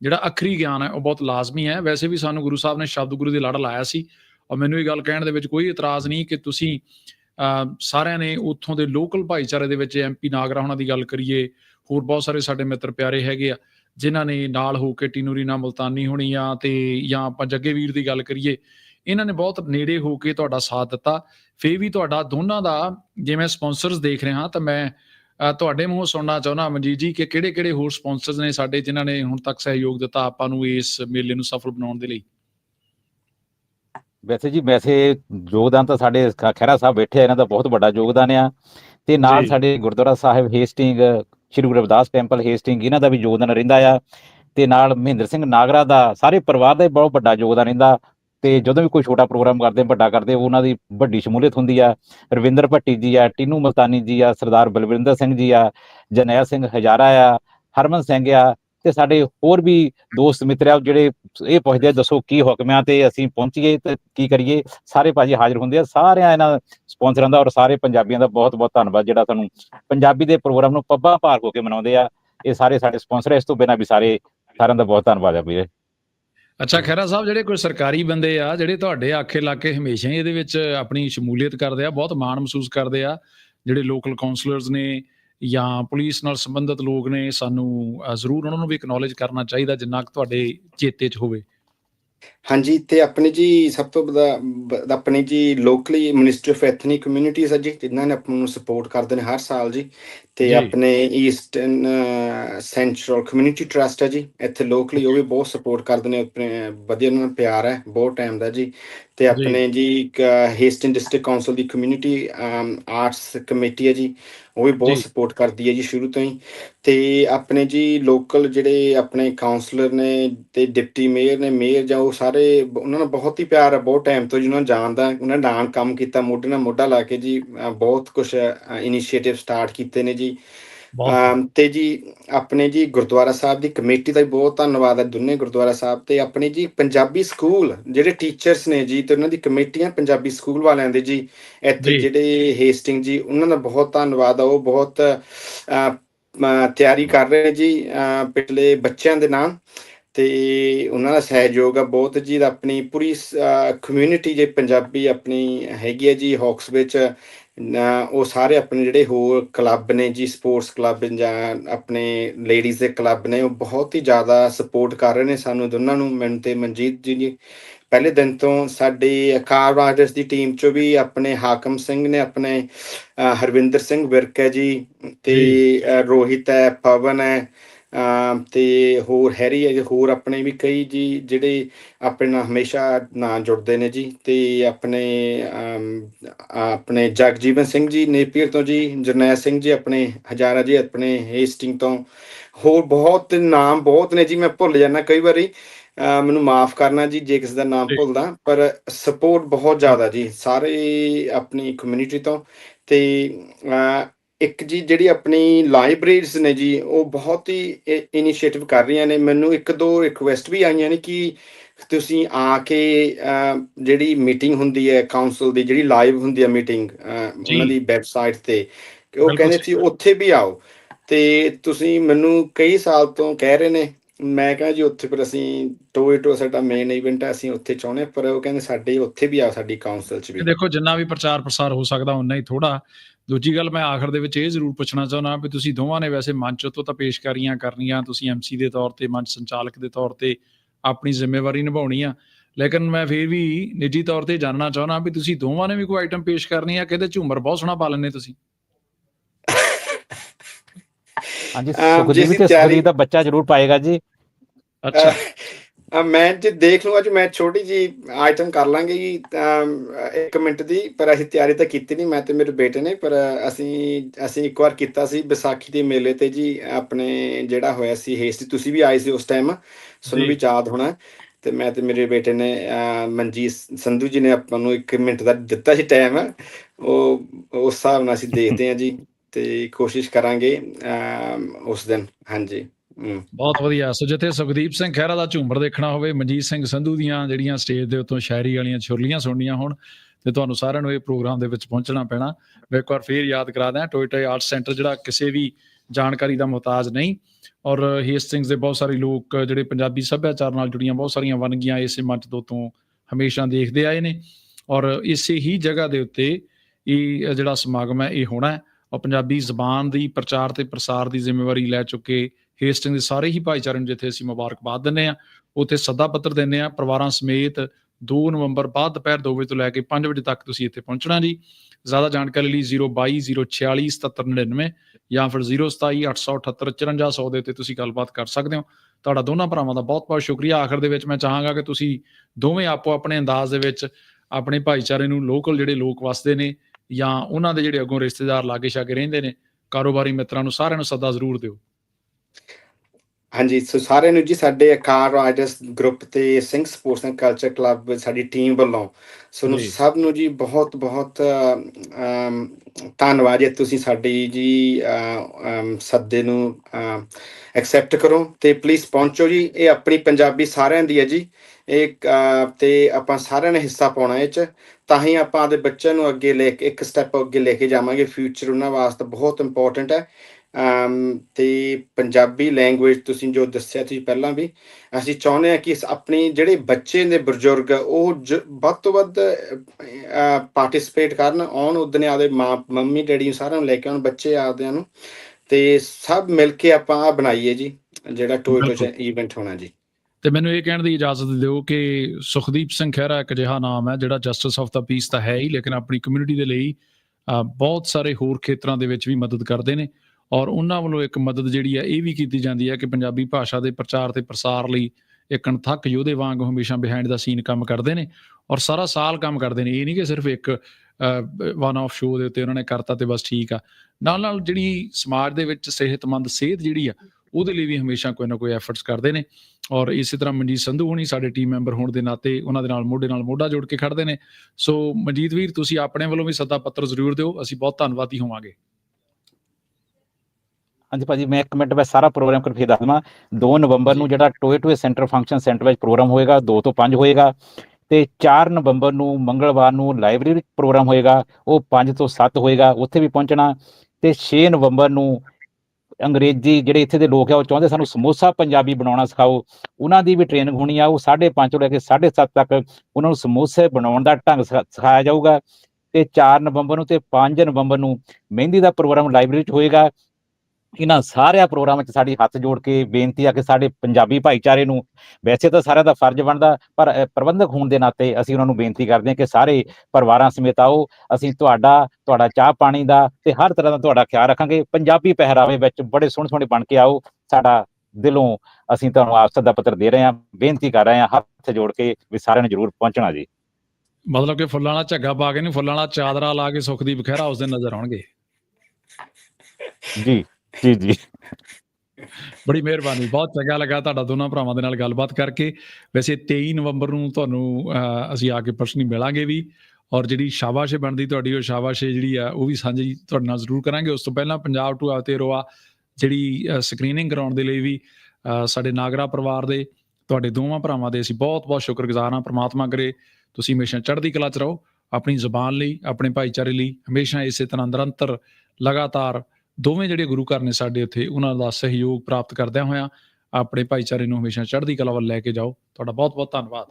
ਜਿਹੜਾ ਅਖਰੀ ਗਿਆਨ ਹੈ ਉਹ ਬਹੁਤ ਲਾਜ਼ਮੀ ਹੈ। ਵੈਸੇ ਵੀ ਸਾਨੂੰ ਗੁਰੂ ਸਾਹਿਬ ਨੇ ਸ਼ਬਦ ਗੁਰੂ ਦੇ ਲੜ ਲਾਇਆ ਸੀ। ਔਰ ਮੈਨੂੰ ਇਹ ਗੱਲ ਕਹਿਣ ਦੇ ਵਿੱਚ ਕੋਈ ਇਤਰਾਜ਼ ਨਹੀਂ ਕਿ ਤੁਸੀਂ ਅਹ, ਸਾਰਿਆਂ ਨੇ ਉੱਥੋਂ ਦੇ ਲੋਕਲ ਭਾਈਚਾਰੇ ਦੇ ਵਿੱਚ ਐਮਪੀ ਨਾਗਰਾ ਹੋਣਾ ਦੀ ਗੱਲ ਕਰੀਏ। ਹੋਰ ਬਹੁਤ ਸਾਰੇ ਸਾਡੇ ਮਿੱਤਰ ਪਿਆਰੇ ਹੈਗੇ ਆ। ਜਿਨ੍ਹਾਂ ਨੇ ਨਾਲ ਹੋ ਕੇ ਟੀਨੂ ਰੀਨਾ ਮੁਲਤਾਨੀ ਹੋਣੀ ਆ ਤੇ ਜਾਂ ਆਪਾਂ ਜੱਗੇ ਵੀਰ ਦੀ ਗੱਲ ਕਰੀਏ ਇਹਨਾਂ ਨੇ ਬਹੁਤ ਨੇੜੇ ਹੋ ਕੇ ਤੁਹਾਡਾ ਸਾਥ ਦਿੱਤਾ। ਫੇਰ ਵੀ ਤੁਹਾਡਾ ਦੋਨਾਂ ਦਾ ਜੇ ਮੈਂ ਸਪਾਂਸਰਸ ਦੇਖ ਰਿਹਾ ਤਾਂ ਮੈਂ ਤੁਹਾਡੇ ਮੂੰਹੋਂ ਸੁਣਨਾ ਚਾਹੁੰਦਾ ਮਨਜੀਤ ਜੀ ਕਿ ਕਿਹੜੇ ਕਿਹੜੇ ਹੋਰ ਸਪਾਂਸਰਸ ਨੇ ਸਾਡੇ ਜਿਨ੍ਹਾਂ ਨੇ ਹੁਣ ਤੱਕ ਸਹਿਯੋਗ ਦਿੱਤਾ ਆਪਾਂ ਨੂੰ ਇਸ ਮੇਲੇ ਨੂੰ ਸਫਲ ਬਣਾਉਣ ਦੇ ਲਈ? ਵੈਸੇ ਜੀ ਵੈਸੇ ਯੋਗਦਾਨ ਤਾਂ ਸਾਡੇ ਖ- ਖਹਿਰਾ ਸਾਹਿਬ ਬੈਠੇ ਆ ਇਹਨਾਂ ਦਾ ਬਹੁਤ ਵੱਡਾ ਯੋਗਦਾਨ ਆ। ਤੇ ਨਾਲ। ਸਾਡੇ Gurdwara Sahib Hastings Shri Guru Ravidas temple Hastings ਇਹਨਾਂ ਦਾ ਵੀ ਯੋਗਦਾਨ ਰਹਿੰਦਾ ਆ। ਤੇ ਨਾਲ ਮਹਿੰਦਰ ਸਿੰਘ ਨਾਗਰਾ ਦਾ, ਸਾਰੇ ਪਰਿਵਾਰ ਦਾ ਹੀ ਬਹੁਤ ਵੱਡਾ ਯੋਗਦਾਨ ਰਹਿੰਦਾ। ਤੇ ਜਦੋਂ ਵੀ ਕੋਈ ਛੋਟਾ ਪ੍ਰੋਗਰਾਮ ਕਰਦੇ, ਵੱਡਾ ਕਰਦੇ, ਉਹਨਾਂ ਦੀ ਵੱਡੀ ਸ਼ਮੂਲੀਅਤ ਹੁੰਦੀ ਆ। ਰਵਿੰਦਰ ਭੱਟੀ ਜੀ ਆ, ਟੀਨੂ ਮਲਤਾਨੀ ਜੀ ਆ, ਸਰਦਾਰ ਬਲਵਿੰਦਰ ਸਿੰਘ ਜੀ ਆ, ਜਰਨੈਲ ਸਿੰਘ ਹਜ਼ਾਰਾ ਆ, ਹਰਮਨ ਸਿੰਘ ਆ ਤੇ ਸਾਡੇ ਹੋਰ ਵੀ ਦੋਸਤ ਮਿੱਤਰ ਆ, ਜਿਹੜੇ ਇਹ ਪੁੱਛਦੇ ਦੱਸੋ ਕੀ ਹੁਕਮ ਤੇ ਅਸੀਂ ਪਹੁੰਚੀਏ ਤੇ ਕੀ ਕਰੀਏ? ਸਾਰੇ ਭਾਜੀ ਹਾਜ਼ਰ ਹੁੰਦੇ ਆ, ਸਾਰਿਆਂ ਇਹਨਾਂ ਸਪਾਂਸਰਾਂ ਦਾ ਔਰ ਸਾਰੇ ਪੰਜਾਬੀਆਂ ਦਾ ਬਹੁਤ ਬਹੁਤ ਧੰਨਵਾਦ, ਜਿਹੜਾ ਸਾਨੂੰ ਪੰਜਾਬੀ ਦੇ ਪ੍ਰੋਗਰਾਮ ਨੂੰ ਪੱਬਾਂ ਭਾਰ ਹੋ ਕੇ ਮਨਾਉਂਦੇ ਆ। ਇਹ ਸਾਰੇ ਸਾਡੇ ਸਪਾਂਸਰ ਇਸ ਤੋਂ ਬਿਨਾਂ ਵੀ ਸਾਰੇ ਸਾਰਿਆਂ ਦਾ ਬਹੁਤ ਧੰਨਵਾਦ ਆ ਵੀਰੇ। ਅੱਛਾ ਖੈਰਾ ਸਾਹਿਬ, ਜਿਹੜੇ ਕੋਈ ਸਰਕਾਰੀ ਬੰਦੇ ਆ, ਜਿਹੜੇ ਤੁਹਾਡੇ ਆਖੇ ਲਾ ਕੇ ਹਮੇਸ਼ਾ ਹੀ ਇਹਦੇ ਵਿੱਚ ਆਪਣੀ ਸ਼ਮੂਲੀਅਤ ਕਰਦੇ ਆ, ਬਹੁਤ ਮਾਣ ਮਹਿਸੂਸ ਕਰਦੇ ਆ, ਜਿਹੜੇ ਲੋਕਲ ਕਾਉਂਸਲਰਸ ਨੇ ਜਾਂ ਪੁਲਿਸ ਨਾਲ ਸੰਬੰਧਿਤ ਲੋਕ ਨੇ ਸਾਨੂੰ ਜ਼ਰੂਰ ਉਹਨਾਂ ਨੂੰ ਵੀ ਐਕਨੋਲਜ ਕਰਨਾ ਚਾਹੀਦਾ ਜਿੰਨਾ ਕੁ ਤੁਹਾਡੇ ਚੇਤੇ 'ਚ ਹੋਵੇ। ਹਾਂਜੀ, ਤੇ ਆਪਣੇ ਜੀ ਸਭ ਤੋਂ ਬਦਾ ਆਪਣੇ ਜੀ locally ministry of ethnic communities ਹੈ ਜੀ, ਜਿਨ੍ਹਾਂ ਨੇ ਆਪਾਂ ਨੂੰ ਸਪੋਰਟ ਕਰਦੇ ਨੇ ਹਰ ਸਾਲ ਜੀ। ਤੇ। ਆਪਣੇ ਈਸਟਰਨ ਸੈਂਟਰਲ ਕਮਿਊਨਿਟੀ ਟਰਸਟ ਹੈ ਜੀ। ਇੱਥੇ ਲੋਕਲੀ ਉਹ ਵੀ ਬਹੁਤ ਸਪੋਰਟ ਕਰਦੇ ਨੇ ਆਪਣੇ ਵਧੀਆ ਉਹਨਾਂ ਨਾਲ ਪਿਆਰ ਹੈ ਬਹੁਤ ਟਾਈਮ ਦਾ ਜੀ। ਤੇ ਆਪਣੇ ਜੀ ਇੱਕ ਹੇਸਟਨ ਡਿਸਟ੍ਰਿਕਟ ਕਾਉਂਸਲ ਦੀ ਕਮਿਊਨਿਟੀ ਆਰਟਸ ਕਮੇਟੀ ਹੈ ਜੀ। ਉਹ ਵੀ ਬਹੁਤ। ਸਪੋਰਟ ਕਰਦੀ ਹੈ ਜੀ ਸ਼ੁਰੂ ਤੋਂ ਹੀ। ਤੇ ਆਪਣੇ ਜੀ ਲੋਕਲ ਜਿਹੜੇ ਆਪਣੇ ਕਾਉਂਸਲਰ ਨੇ ਤੇ ਡਿਪਟੀ ਮੇਅਰ ਨੇ ਮੇਅਰ ਜਾਂ ਉਹ ਸਾਰੇ ਉਹਨਾਂ ਨਾਲ ਬਹੁਤ ਹੀ ਪਿਆਰ ਹੈ ਬਹੁਤ ਟਾਈਮ ਤੋਂ ਜਿਹਨਾਂ ਨੂੰ ਜਾਣਦਾ ਉਹਨਾਂ ਨੇ ਨਾਲ ਕੰਮ ਕੀਤਾ ਮੋਢੇ ਨਾਲ ਮੋਢਾ ਲਾ ਕੇ ਜੀ ਬਹੁਤ ਕੁਝ ਇਨੀਸ਼ੀਏਟਿਵ ਸਟਾਰਟ ਕੀਤੇ ਨੇ ਜੀ। ਤੇ ਜੀ ਆਪਣੇ ਜੀ ਗੁਰਦੁਆਰਾ ਸਾਹਿਬ ਦੀ ਕਮੇਟੀ ਦਾ ਵੀ ਬਹੁਤ ਧੰਨਵਾਦ ਹੈ ਦੋਨੇ ਗੁਰਦੁਆਰਾ ਸਾਹਿਬ ਤੇ ਆਪਣੇ ਜੀ ਪੰਜਾਬੀ ਸਕੂਲ ਜਿਹੜੇ ਟੀਚਰਸ ਨੇ ਜੀ ਤੇ ਉਹਨਾਂ ਦੀ ਕਮੇਟੀਆਂ ਪੰਜਾਬੀ ਸਕੂਲ ਵਾਲਿਆਂ ਦੇ ਜੀ ਇੱਥੇ। ਜਿਹੜੇ ਹੇਸਟਿੰਗ ਜੀ ਉਹਨਾਂ ਦਾ ਬਹੁਤ ਧੰਨਵਾਦ ਆ ਉਹ ਬਹੁਤ ਤਿਆਰੀ ਕਰ ਰਹੇ ਨੇ ਜੀ ਪਿਛਲੇ ਬੱਚਿਆਂ ਦੇ ਨਾਲ ਤੇ ਉਹਨਾਂ ਦਾ ਸਹਿਯੋਗ ਆ ਬਹੁਤ ਜੀ ਦਾ ਆਪਣੀ ਪੂਰੀ ਕਮਿਊਨਿਟੀ ਜੇ ਪੰਜਾਬੀ ਆਪਣੀ ਹੈਗੀ ਹੈ ਜੀ ਹੌਕਸ ਵਿੱਚ ਨਾ ਉਹ ਸਾਰੇ ਆਪਣੇ ਜਿਹੜੇ ਹੋਰ ਕਲੱਬ ਨੇ ਜੀ ਸਪੋਰਟਸ ਕਲੱਬ ਜਾਂ ਆਪਣੇ ਲੇਡੀਜ਼ ਦੇ ਕਲੱਬ ਨੇ ਉਹ ਬਹੁਤ ਹੀ ਜ਼ਿਆਦਾ ਸਪੋਰਟ ਕਰ ਰਹੇ ਨੇ ਸਾਨੂੰ ਦੋਨਾਂ ਨੂੰ ਮੈਨੂੰ ਤੇ ਮਨਜੀਤ ਜੀ ਜੀ। ਪਹਿਲੇ ਦਿਨ ਤੋਂ ਸਾਡੀ ਕਾਰ ਰਾਈਡਰਸ ਦੀ ਟੀਮ ਚੋਂ ਵੀ ਆਪਣੇ ਹਾਕਮ ਸਿੰਘ ਨੇ ਆਪਣੇ ਹਰਵਿੰਦਰ ਸਿੰਘ ਵਿਰਕ ਹੈ ਜੀ ਤੇ ਰੋਹਿਤ ਹੈ ਪਵਨ ਹੈ ਤੇ ਹੋਰ ਹੈਰੀ ਹੈ ਹੋਰ ਆਪਣੇ ਵੀ ਕਈ ਜੀ ਜਿਹੜੇ ਆਪਣੇ ਨਾਲ ਹਮੇਸ਼ਾ ਨਾਲ ਜੁੜਦੇ ਨੇ ਜੀ ਤੇ ਆਪਣੇ ਆਪਣੇ ਜਗਜੀਵਨ ਸਿੰਘ ਜੀ ਨੇਪੀਰ ਤੋਂ ਜੀ ਜਰਨੈਲ ਸਿੰਘ ਜੀ ਆਪਣੇ ਹਜ਼ਾਰਾ ਜੀ ਆਪਣੇ ਹੇਸਟਿੰਗ ਤੋਂ ਹੋਰ ਬਹੁਤ ਨਾਮ ਬਹੁਤ ਨੇ ਜੀ ਮੈਂ ਭੁੱਲ ਜਾਂਦਾ ਕਈ ਵਾਰੀ ਮੈਨੂੰ ਮਾਫ ਕਰਨਾ ਜੀ ਜੇ ਕਿਸੇ ਦਾ ਨਾਮ। ਭੁੱਲਦਾ ਪਰ ਸਪੋਰਟ ਬਹੁਤ ਜ਼ਿਆਦਾ ਜੀ ਸਾਰੇ ਆਪਣੀ ਕਮਿਊਨਿਟੀ ਤੋਂ ਤੇ ਇੱਕ ਜੀ ਜਿਹੜੀ ਆਪਣੀ ਲਾਇਬ੍ਰੇਰੀਜ਼ ਨੇ ਜੀ ਉਹ ਬਹੁਤ ਹੀ ਇਨੀਸ਼ੀਏਟਿਵ ਕਰ ਰਹੀਆਂ ਨੇ। ਮੈਨੂੰ ਇੱਕ ਦੋ ਰਿਕੁਐਸਟ ਵੀ ਆਈਆਂ ਨੇ ਕਿ ਤੁਸੀਂ ਆ ਕੇ ਜਿਹੜੀ ਮੀਟਿੰਗ ਹੁੰਦੀ ਹੈ ਕਾਉਂਸਲ ਦੀ ਜਿਹੜੀ ਲਾਈਵ ਹੁੰਦੀ ਹੈ ਮੀਟਿੰਗ। ਉਹਨਾਂ ਦੀ ਵੈਬਸਾਈਟ ਤੇ ਉਹ ਕਹਿੰਦੇ ਸੀ ਉੱਥੇ ਵੀ ਆਓ। ਤੇ ਤੁਸੀਂ ਮੈਨੂੰ ਕਈ ਸਾਲ ਤੋਂ ਕਹਿ ਰਹੇ ਨੇ। ਮੈਂ ਕਿਹਾ ਜੀ ਉੱਥੇ ਪਰ ਅਸੀਂ ਟੋਏ ਟੋ ਸਾਡਾ ਮੇਨ ਇਵੈਂਟ ਹੈ ਅਸੀਂ ਉੱਥੇ ਚਾਹੁੰਦੇ ਪਰ ਉਹ ਕਹਿੰਦੇ ਸਾਡੇ ਉੱਥੇ ਵੀ ਆ ਸਾਡੀ ਕਾਉਂਸਲ ਚ ਵੀ। ਦੇਖੋ ਜਿੰਨਾ ਵੀ ਪ੍ਰਚਾਰ ਪ੍ਰਸਾਰ ਹੋ ਸਕਦਾ ਉਨਾ ਹੀ ਥੋੜਾ ਦੂਜੀ ਗੱਲ ਮੈਂ ਆਖਰ ਦੇ ਵਿੱਚ ਇਹ ਜ਼ਰੂਰ ਪੁੱਛਣਾ ਚਾਹੁੰਦਾ ਵੀ ਤੁਸੀਂ ਦੋਵਾਂ ਨੇ ਵੈਸੇ ਮੰਚ ਤੋਂ ਤਾਂ ਪੇਸ਼ਕਾਰੀਆਂ ਕਰਨੀਆਂ ਤੁਸੀਂ ਐਮਸੀ ਦੇ ਤੌਰ ਤੇ ਮੰਚ ਸੰਚਾਲਕ ਦੇ ਤੌਰ ਤੇ ਆਪਣੀ ਜ਼ਿੰਮੇਵਾਰੀ ਨਿਭਾਉਣੀ ਆ। ਲੇਕਿਨ ਮੈਂ ਫੇਰ ਵੀ ਨਿੱਜੀ ਤੌਰ ਤੇ ਜਾਣਨਾ ਚਾਹੁੰਦਾ ਵੀ ਤੁਸੀਂ ਦੋਵਾਂ ਨੇ ਵੀ ਕੋਈ ਆਈਟਮ ਪੇਸ਼ ਕਰਨੀ ਆ ਕਹਿੰਦੇ ਝੂਮਰ ਬਹੁਤ ਸੋਹਣਾ ਪਾ ਲੈਂਦੇ ਤੁਸੀਂ। ਹਾਂਜੀ ਸੁਖਦੀਪ ਤੇ ਸੁਖਦੀਪ ਦਾ ਬੱਚਾ ਜ਼ਰੂਰ ਪਾਏਗਾ ਜੀ। ਅੱਛਾ। ਮੈਂ ਜੇ ਦੇਖ ਲਵਾਂ ਜੀ ਮੈਂ ਛੋਟੀ ਜੀ ਆਈਟਮ ਕਰ ਲਾਂਗੇ ਜੀ ਇੱਕ ਮਿੰਟ ਦੀ ਪਰ ਅਸੀਂ ਤਿਆਰੀ ਤਾਂ ਕੀਤੀ ਨਹੀਂ ਮੈਂ ਤੇ ਮੇਰੇ ਬੇਟੇ ਨੇ ਪਰ ਅਸੀਂ ਅਸੀਂ ਇੱਕ ਵਾਰ ਕੀਤਾ ਸੀ ਵਿਸਾਖੀ ਦੇ ਮੇਲੇ ਤੇ ਜੀ ਆਪਣੇ ਜਿਹੜਾ ਹੋਇਆ ਸੀ ਹੇਸਟ ਤੁਸੀਂ ਵੀ ਆਏ ਸੀ ਉਸ ਟਾਈਮ ਜੀ। ਵੀ ਯਾਦ ਹੋਣਾ ਤੇ ਮੈਂ ਤੇ ਮੇਰੇ ਬੇਟੇ ਨੇ ਮਨਜੀਤ ਸੰਧੂ ਜੀ ਨੇ ਆਪਾਂ ਨੂੰ ਇੱਕ ਮਿੰਟ ਦਾ ਦਿੱਤਾ ਸੀ ਟਾਈਮ ਉਹ ਉਸ ਹਿਸਾਬ ਨਾਲ ਅਸੀਂ ਦੇਖਦੇ ਹਾਂ ਜੀ ਤੇ ਕੋਸ਼ਿਸ਼ ਕਰਾਂਗੇ ਉਸ ਦਿਨ ਹਾਂਜੀ। ਬਹੁਤ ਵਧੀਆ। ਸੋ ਜਿੱਥੇ ਸੁਖਦੀਪ ਸਿੰਘ ਖਹਿਰਾ ਦਾ ਝੂਮਰ ਦੇਖਣਾ ਹੋਵੇ, ਮਨਜੀਤ ਸਿੰਘ ਸੰਧੂ ਦੀਆਂ ਜਿਹੜੀਆਂ ਸਟੇਜ ਦੇ ਉੱਤੋਂ ਸ਼ਾਇਰੀ ਵਾਲੀਆਂ ਛੁਰਲੀਆਂ ਸੁਣਨੀਆਂ ਹੋਣ, ਤੇ ਤੁਹਾਨੂੰ ਸਾਰਿਆਂ ਨੂੰ ਇਹ ਪ੍ਰੋਗਰਾਮ ਦੇ ਵਿੱਚ ਪਹੁੰਚਣਾ ਪੈਣਾ। ਮੈਂ ਇੱਕ ਵਾਰ ਫੇਰ ਯਾਦ ਕਰਾ ਦਿਆਂ ਟੋਇਟਾ ਆਰਟ ਸੈਂਟਰ ਜਿਹੜਾ ਕਿਸੇ ਵੀ ਜਾਣਕਾਰੀ ਦਾ ਮੁਹਤਾਜ ਨਹੀਂ। ਔਰ ਹੇਸਟਿੰਗਸ ਦੇ ਬਹੁਤ ਸਾਰੇ ਲੋਕ, ਜਿਹੜੇ ਪੰਜਾਬੀ ਸੱਭਿਆਚਾਰ ਨਾਲ ਜੁੜੀਆਂ ਬਹੁਤ ਸਾਰੀਆਂ ਵੰਨਗੀਆਂ ਇਸੇ ਮੰਚ ਤੋਂ ਤੋਂ ਹਮੇਸ਼ਾ ਦੇਖਦੇ ਆਏ ਨੇ। ਔਰ ਇਸੇ ਹੀ ਜਗ੍ਹਾ ਦੇ ਉੱਤੇ ਇਹ ਜਿਹੜਾ ਸਮਾਗਮ ਹੈ, ਇਹ ਹੋਣਾ ਹੈ। ਔਰ ਪੰਜਾਬੀ ਜ਼ਬਾਨ ਦੀ ਪ੍ਰਚਾਰ ਤੇ ਪ੍ਰਸਾਰ ਦੀ ਜ਼ਿੰਮੇਵਾਰੀ ਲੈ ਚੁੱਕੇ ਹੇਸਟਿੰਗ ਦੇ ਸਾਰੇ ਹੀ ਭਾਈਚਾਰੇ ਨੂੰ ਜਿੱਥੇ ਅਸੀਂ ਮੁਬਾਰਕਬਾਦ ਦਿੰਦੇ ਆ ਉੱਥੇ ਸੱਦਾ ਪੱਤਰ ਦਿੰਦੇ ਆ ਪਰਿਵਾਰਾਂ ਸਮੇਤ 2 ਨਵੰਬਰ ਬਾਅਦ ਦੁਪਹਿਰ 2 ਵਜੇ ਤੋਂ ਲੈ ਕੇ 5 ਵਜੇ ਤੱਕ ਤੁਸੀਂ ਇੱਥੇ ਪਹੁੰਚਣਾ ਜੀ। ਜ਼ਿਆਦਾ ਜਾਣਕਾਰੀ ਲਈ 022046799 ਜਾਂ ਫਿਰ 0278874 ਦੇ ਉੱਤੇ ਤੁਸੀਂ ਗੱਲਬਾਤ ਕਰ ਸਕਦੇ ਹੋ। ਤੁਹਾਡਾ ਦੋਨਾਂ ਭਰਾਵਾਂ ਦਾ ਬਹੁਤ-ਬਹੁਤ ਸ਼ੁਕਰੀਆ। ਆਖਰ ਦੇ ਵਿੱਚ ਮੈਂ ਚਾਹਾਂਗਾ ਕਿ ਤੁਸੀਂ ਦੋਵੇਂ ਆਪੋ ਆਪਣੇ ਅੰਦਾਜ਼ ਦੇ ਵਿੱਚ ਆਪਣੇ ਭਾਈਚਾਰੇ ਨੂੰ ਲੋਕਲ ਜਿਹੜੇ ਲੋਕ ਵਸਦੇ ਨੇ ਜਾਂ ਉਹਨਾਂ ਦੇ ਜਿਹੜੇ ਅੱਗੋਂ ਰਿਸ਼ਤੇਦਾਰ ਲਾਗੇ ਛਾਗੇ ਰਹਿੰਦੇ ਨੇ ਕਾਰੋਬਾਰੀ ਮਿੱਤਰਾਂ ਨੂੰ ਸਾਰਿਆਂ ਨੂੰ ਸੱਦਾ ਜ਼ਰੂਰ ਦਿਓ। ਹਾਂਜੀ ਸੋ ਸਾਰਿਆਂ ਨੂੰ ਜੀ ਸਾਡੇ ਕਾਰ ਰਾਈਡਰਸ ਗਰੁੱਪ ਤੇ Singh sports and culture club ਸਾਡੀ ਟੀਮ ਵੱਲੋਂ ਸੋ ਨੂੰ। ਸਭ ਨੂੰ ਜੀ ਬਹੁਤ ਬਹੁਤ ਧੰਨਵਾਦ। ਜੇ ਤੁਸੀਂ ਸਾਡੀ ਜੀ ਸੱਦੇ ਨੂੰ ਐਕਸੈਪਟ ਕਰੋ ਤੇ ਪਲੀਜ਼ ਪਹੁੰਚੋ ਜੀ। ਇਹ ਆਪਣੀ ਪੰਜਾਬੀ ਸਾਰਿਆਂ ਦੀ ਹੈ ਜੀ। ਇਹ ਤੇ ਆਪਾਂ ਸਾਰਿਆਂ ਨੇ ਹਿੱਸਾ ਪਾਉਣਾ ਇਹ ਚ। ਤਾਂ ਹੀ ਆਪਾਂ ਆਪਦੇ ਬੱਚਿਆਂ ਨੂੰ ਅੱਗੇ ਲੈ ਕੇ ਇੱਕ ਸਟੈਪ ਅੱਗੇ ਲੈ ਕੇ ਜਾਵਾਂਗੇ। ਫਿਊਚਰ ਉਹਨਾਂ ਵਾਸਤੇ ਬਹੁਤ ਇੰਪੋਰਟੈਂਟ ਹੈ। ਅਮ ਤੇ ਪੰਜਾਬੀ ਲੈਂਗੁਏਜ ਤੁਸੀਂ ਜੋ ਦੱਸਿਆ ਤੁਸੀਂ ਪਹਿਲਾਂ ਵੀ ਅਸੀਂ ਚਾਹੁੰਦੇ ਹਾਂ ਕਿ ਇਸ ਆਪਣੀ ਜਿਹੜੇ ਬੱਚੇ ਨੇ ਬਜ਼ੁਰਗ ਆ, ਉਹ ਵੱਧ ਤੋਂ ਵੱਧ ਪਾਰਟਿਸਿਪੇਟ ਕਰਨ ਆਉਣ ਉਹਦਨੇ ਆਦੇ ਮਾਂ ਮੰਮੀ ਡੈਡੀ ਨੂੰ ਸਾਰਿਆਂ ਨੂੰ ਲੈ ਕੇ ਆਉਣ ਬੱਚੇ ਆਪਦਿਆਂ ਨੂੰ। ਤੇ ਸਭ ਮਿਲ ਕੇ ਆਪਾਂ ਆ ਬਣਾਈਏ ਜੀ ਜਿਹੜਾ ਟੋਏ ਟੋਏ। ਇਵੈਂਟ ਹੋਣਾ ਜੀ। ਤੇ ਮੈਨੂੰ ਇਹ ਕਹਿਣ ਦੀ ਇਜਾਜ਼ਤ ਦਿਓ ਕਿ ਸੁਖਦੀਪ ਸਿੰਘ ਖਹਿਰਾ ਇੱਕ ਅਜਿਹਾ ਨਾਮ ਹੈ ਜਿਹੜਾ ਜਸਟਿਸ ਆਫ ਦਾ ਪੀਸ ਤਾਂ ਹੈ ਹੀ, ਲੇਕਿਨ ਆਪਣੀ ਕਮਿਊਨਿਟੀ ਦੇ ਲਈ ਬਹੁਤ ਸਾਰੇ ਹੋਰ ਖੇਤਰਾਂ ਦੇ ਵਿੱਚ ਵੀ ਮਦਦ ਕਰਦੇ ਨੇ ਔਰ ਉਹਨਾਂ ਵੱਲੋਂ ਇੱਕ ਮਦਦ ਜਿਹੜੀ ਹੈ ਇਹ ਵੀ ਕੀਤੀ ਜਾਂਦੀ ਹੈ ਕਿ ਪੰਜਾਬੀ ਭਾਸ਼ਾ ਦੇ ਪ੍ਰਚਾਰ ਤੇ ਪ੍ਰਸਾਰ ਲਈ ਇੱਕ ਅਣਥੱਕ ਯੋਧੇ ਵਾਂਗ ਹਮੇਸ਼ਾ ਬਿਹਾਈਂਡ ਦਾ ਸੀਨ ਕੰਮ ਕਰਦੇ ਨੇ ਔਰ ਸਾਰਾ ਸਾਲ ਕੰਮ ਕਰਦੇ ਨੇ। ਇਹ ਨਹੀਂ ਕਿ ਸਿਰਫ ਇੱਕ ਵਨ ਆਫ ਸ਼ੋਅ ਦੇ ਉੱਤੇ ਉਹਨਾਂ ਨੇ ਕਰਤਾ ਤੇ ਬਸ ਠੀਕ ਆ। ਨਾਲ ਨਾਲ ਜਿਹੜੀ ਸਮਾਜ ਦੇ ਵਿੱਚ ਸਿਹਤਮੰਦ ਸਿਹਤ ਜਿਹੜੀ ਆ ਉਹਦੇ ਲਈ ਵੀ ਹਮੇਸ਼ਾ ਕੋਈ ਨਾ ਕੋਈ ਐਫਰਟਸ ਕਰਦੇ ਨੇ। ਔਰ ਇਸੇ ਤਰ੍ਹਾਂ ਮਨਜੀਤ ਸੰਧੂ ਹੁਣੀ ਸਾਡੇ ਟੀਮ ਮੈਂਬਰ ਹੋਣ ਦੇ ਨਾਤੇ ਉਹਨਾਂ ਦੇ ਨਾਲ ਮੋਢੇ ਨਾਲ ਮੋਢਾ ਜੋੜ ਕੇ ਖੜਦੇ ਨੇ। ਸੋ ਮਨਜੀਤ ਵੀਰ ਤੁਸੀਂ ਆਪਣੇ ਵੱਲੋਂ ਵੀ ਸੱਦਾ ਪੱਤਰ ਜ਼ਰੂਰ ਦਿਓ। ਅਸੀਂ ਬਹੁਤ ਧੰਨਵਾਦੀ ਹੋਵਾਂਗੇ। ਹਾਂਜੀ ਭਾਜੀ ਮੈਂ ਇੱਕ ਮਿੰਟ ਵਿੱਚ ਸਾਰਾ ਪ੍ਰੋਗਰਾਮ ਕਰ ਫੇਰ ਦੱਸ ਦਵਾਂ। 2 ਨਵੰਬਰ ਨੂੰ ਜਿਹੜਾ Toi Toi centre function centre ਵਿੱਚ ਪ੍ਰੋਗਰਾਮ ਹੋਏਗਾ 2 ਤੋਂ 5 ਹੋਏਗਾ। ਤੇ 4 ਨਵੰਬਰ ਨੂੰ ਮੰਗਲਵਾਰ ਨੂੰ ਲਾਇਬ੍ਰੇਰੀ ਵਿੱਚ ਪ੍ਰੋਗਰਾਮ ਹੋਏਗਾ। ਉਹ 5 ਤੋਂ 7 ਹੋਏਗਾ ਉੱਥੇ ਵੀ ਪਹੁੰਚਣਾ। ਤੇ 6 ਨਵੰਬਰ ਨੂੰ ਅੰਗਰੇਜ਼ੀ ਜਿਹੜੇ ਇੱਥੇ ਦੇ ਲੋਕ ਆ, ਉਹ ਚਾਹੁੰਦੇ ਸਾਨੂੰ ਸਮੋਸਾ ਪੰਜਾਬੀ ਬਣਾਉਣਾ ਸਿਖਾਓ। ਉਹਨਾਂ ਦੀ ਵੀ ਟ੍ਰੇਨਿੰਗ ਹੋਣੀ ਆ, ਉਹ 5:30 ਤੋਂ ਲੈ ਕੇ 7:30 ਤੱਕ ਉਹਨਾਂ ਨੂੰ ਸਮੋਸੇ ਬਣਾਉਣ ਦਾ ਢੰਗ ਸਿਖਾ- ਸਿਖਾਇਆ ਜਾਊਗਾ। ਤੇ 4 ਨਵੰਬਰ ਨੂੰ ਤੇ 5 ਨਵੰਬਰ ਨੂੰ ਮਹਿੰਦੀ ਦਾ ਪ੍ਰੋਗਰਾਮ ਲਾਇਬ੍ਰੇਰੀ 'ਚ ਹੋਏਗਾ। ਇਹਨਾਂ ਸਾਰਿਆਂ ਪ੍ਰੋਗਰਾਮਾਂ 'ਚ ਸਾਡੀ ਹੱਥ ਜੋੜ ਕੇ ਬੇਨਤੀ ਆ ਕਿ ਸਾਡੇ ਪੰਜਾਬੀ ਭਾਈਚਾਰੇ ਨੂੰ ਵੈਸੇ ਤਾਂ ਸਾਰਿਆਂ ਦਾ ਫਰਜ਼ ਬਣਦਾ ਪਰ ਪ੍ਰਬੰਧਕ ਹੋਣ ਦੇ ਨਾਤੇ ਅਸੀਂ ਉਹਨਾਂ ਨੂੰ ਬੇਨਤੀ ਕਰਦੇ ਹਾਂ ਕਿ ਸਾਰੇ ਪਰਿਵਾਰਾਂ ਸਮੇਤ ਆਓ ਅਸੀਂ ਤੁਹਾਡਾ ਤੁਹਾਡਾ ਚਾਹ ਪਾਣੀ ਦਾ ਤੇ ਹਰ ਤਰ੍ਹਾਂ ਦਾ ਤੁਹਾਡਾ ਖਿਆਲ ਰੱਖਾਂਗੇ। ਪੰਜਾਬੀ ਪਹਿਰਾਵੇ ਵਿੱਚ ਬੜੇ ਸੋਹਣੇ ਸੋਹਣੇ ਬਣ ਕੇ ਆਓ ਸਾਡਾ ਦਿਲੋਂ ਅਸੀਂ ਤੁਹਾਨੂੰ ਆਪ ਸੱਦਾ ਪੱਤਰ ਦੇ ਰਹੇ ਹਾਂ ਬੇਨਤੀ ਕਰ ਰਹੇ ਹਾਂ ਹੱਥ ਜੋੜ ਕੇ ਵੀ ਸਾਰਿਆਂ ਨੇ ਜ਼ਰੂਰ ਪਹੁੰਚਣਾ ਜੀ। ਮਤਲਬ ਕਿ ਫੁੱਲਾਂ ਵਾਲਾ ਝੱਗਾ ਪਾ ਕੇ ਨਹੀਂ ਫੁੱਲਾਂ ਵਾਲਾ ਚਾਦਰਾ ਲਾ ਕੇ ਸੁਖਦੀਪ ਖਹਿਰਾ ਉਸ ਦਿਨ ਨਜ਼ਰ ਆਉਣਗੇ। ਜੀ। ਜੀ ਜੀ। ਬੜੀ ਮਿਹਰਬਾਨੀ ਬਹੁਤ ਚੰਗਾ ਲੱਗਾ ਤੁਹਾਡਾ ਦੋਨਾਂ ਭਰਾਵਾਂ ਦੇ ਨਾਲ ਗੱਲਬਾਤ ਕਰਕੇ। ਵੈਸੇ 23 ਨਵੰਬਰ ਨੂੰ ਤੁਹਾਨੂੰ ਅਸੀਂ ਆ ਕੇ ਪਰਸਨਲੀ ਮਿਲਾਂਗੇ ਵੀ ਔਰ ਜਿਹੜੀ ਸ਼ਾਬਾਸ਼ ਬਣਦੀ ਤੁਹਾਡੀ ਉਹ ਸ਼ਾਬਾਸ਼ ਜਿਹੜੀ ਆ ਉਹ ਵੀ ਸਾਂਝੀ ਤੁਹਾਡੇ ਨਾਲ ਜ਼ਰੂਰ ਕਰਾਂਗੇ। ਉਸ ਤੋਂ ਪਹਿਲਾਂ ਪੰਜਾਬ ਟੂ ਆਤੇ ਰੋਆ ਜਿਹੜੀ ਸਕਰੀਨਿੰਗ ਕਰਾਉਣ ਦੇ ਲਈ ਵੀ ਅਹ, ਸਾਡੇ ਨਾਗਰਾ ਪਰਿਵਾਰ ਦੇ ਤੁਹਾਡੇ ਦੋਵਾਂ ਭਰਾਵਾਂ ਦੇ ਅਸੀਂ ਬਹੁਤ ਬਹੁਤ ਸ਼ੁਕਰਗੁਜ਼ਾਰ ਹਾਂ। ਪ੍ਰਮਾਤਮਾ ਕਰੇ ਤੁਸੀਂ ਹਮੇਸ਼ਾ ਚੜ੍ਹਦੀ ਕਲਾ ਚ ਰਹੋ ਆਪਣੀ ਜ਼ੁਬਾਨ ਲਈ ਆਪਣੇ ਭਾਈਚਾਰੇ ਲਈ ਹਮੇਸ਼ਾ ਇਸੇ ਤਰ੍ਹਾਂ ਨਿਰੰਤਰ ਲਗਾਤਾਰ ਦੋਵੇਂ ਜਿਹੜੇ ਗੁਰੂ ਘਰ ਨੇ ਸਾਡੇ ਉੱਥੇ ਉਹਨਾਂ ਦਾ ਸਹਿਯੋਗ ਪ੍ਰਾਪਤ ਕਰਦਿਆਂ ਹੋਇਆਂ ਆਪਣੇ ਭਾਈਚਾਰੇ ਨੂੰ ਹਮੇਸ਼ਾ ਚੜ੍ਹਦੀ ਕਲਾ ਵੱਲ ਲੈ ਕੇ ਜਾਓ। ਤੁਹਾਡਾ ਬਹੁਤ ਬਹੁਤ ਧੰਨਵਾਦ।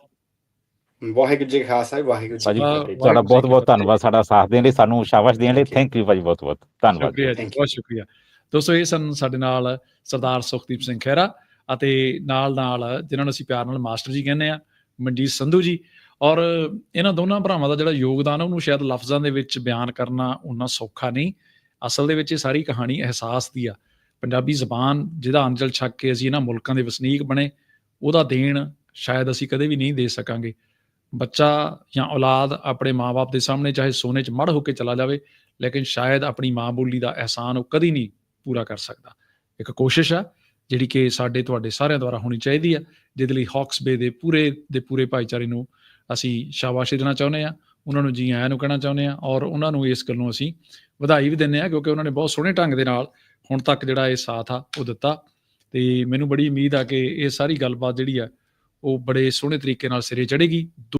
ਵਾਹਿਗੁਰੂ ਜੀ ਖਾਲਸਾ ਵਾਹਿਗੁਰੂ ਜੀ ਕੀ ਫਤਿਹ। ਤੁਹਾਡਾ ਬਹੁਤ ਬਹੁਤ। ਧੰਨਵਾਦ ਸਾਡਾ ਸਾਥ ਦੇਣ ਲਈ ਸਾਨੂੰ ਸ਼ਾਬਾਸ਼ ਦੇਣ ਲਈ। ਥੈਂਕ ਯੂ ਭਾਜੀ ਬਹੁਤ ਬਹੁਤ ਧੰਨਵਾਦ ਸ਼ੁਕਰੀਆ ਜੀ. ਬਹੁਤ ਸ਼ੁਕਰੀਆ। ਦੋਸਤੋ ਇਹ ਸਨ ਸਾਡੇ ਨਾਲ ਸਰਦਾਰ ਸੁਖਦੀਪ ਸਿੰਘ ਖਹਿਰਾ ਅਤੇ ਨਾਲ ਨਾਲ ਜਿਨ੍ਹਾਂ ਨੂੰ ਅਸੀਂ ਪਿਆਰ ਨਾਲ ਮਾਸਟਰ ਜੀ ਕਹਿੰਦੇ ਆ ਮਨਜੀਤ ਸੰਧੂ ਜੀ। ਔਰ ਇਹਨਾਂ ਦੋਨਾਂ ਭਰਾਵਾਂ ਦਾ ਜਿਹੜਾ ਯੋਗਦਾਨ ਉਹਨੂੰ ਸ਼ਾਇਦ ਲਫ਼ਜ਼ਾਂ ਦੇ ਵਿੱਚ ਬਿਆਨ ਕਰਨਾ ਉਹਨਾਂ ਸੌਖਾ ਨਹੀਂ। ਅਸਲ ਦੇ ਵਿੱਚ ਇਹ ਸਾਰੀ ਕਹਾਣੀ ਅਹਿਸਾਸ ਦੀ ਆ। ਪੰਜਾਬੀ ਜ਼ਬਾਨ ਜਿਹਦਾ ਅੰਜਲ ਛੱਕ ਕੇ ਅਸੀਂ ਇਹਨਾਂ ਮੁਲਕਾਂ ਦੇ ਵਸਨੀਕ ਬਣੇ, ਉਹਦਾ ਦੇਣ ਸ਼ਾਇਦ ਅਸੀਂ ਕਦੇ ਵੀ ਨਹੀਂ ਦੇ ਸਕਾਂਗੇ। ਬੱਚਾ ਜਾਂ ਔਲਾਦ ਆਪਣੇ ਮਾਪੇ ਦੇ ਸਾਹਮਣੇ ਚਾਹੇ ਸੋਨੇ 'ਚ ਮੜ ਹੋ ਕੇ ਚਲਾ ਜਾਵੇ, ਲੇਕਿਨ ਸ਼ਾਇਦ ਆਪਣੀ ਮਾਂ ਬੋਲੀ ਦਾ ਅਹਿਸਾਨ ਉਹ ਕਦੀ ਨਹੀਂ ਪੂਰਾ ਕਰ ਸਕਦਾ। ਇੱਕ ਕੋਸ਼ਿਸ਼ ਆ, ਜਿਹੜੀ ਕਿ ਸਾਡੇ ਤੁਹਾਡੇ ਸਾਰਿਆਂ ਦੁਆਰਾ ਹੋਣੀ ਚਾਹੀਦੀ ਆ, ਜਿਹਦੇ ਲਈ ਹੌਕਸ ਬੇ ਦੇ ਪੂਰੇ ਦੇ ਪੂਰੇ ਭਾਈਚਾਰੇ ਨੂੰ ਅਸੀਂ ਸ਼ਾਬਾਸ਼ੀ ਦੇਣਾ ਚਾਹੁੰਦੇ ਆ। ਉਹਨਾਂ ਨੂੰ ਜੀ ਆਇਆਂ ਨੂੰ ਕਹਿਣਾ ਚਾਹੁੰਦੇ ਆ ਔਰ ਉਹਨਾਂ ਨੂੰ ਇਸ ਗੱਲੋਂ ਅਸੀਂ ਵਧਾਈ ਵੀ ਦਿੰਦੇ ਆ ਕਿਉਂਕਿ ਉਹਨਾਂ ਨੇ ਬਹੁਤ ਸੋਹਣੇ ਢੰਗ ਦੇ ਨਾਲ ਹੁਣ ਤੱਕ ਜਿਹੜਾ ਇਹ ਸਾਥ ਆ, ਉਹ ਦਿੱਤਾ ਤੇ ਮੈਨੂੰ ਬੜੀ ਉਮੀਦ ਆ ਕਿ ਇਹ ਸਾਰੀ ਗੱਲਬਾਤ ਜਿਹੜੀ ਆ, ਉਹ ਬੜੇ ਸੋਹਣੇ ਤਰੀਕੇ ਨਾਲ ਸਿਰੇ ਚੜੇਗੀ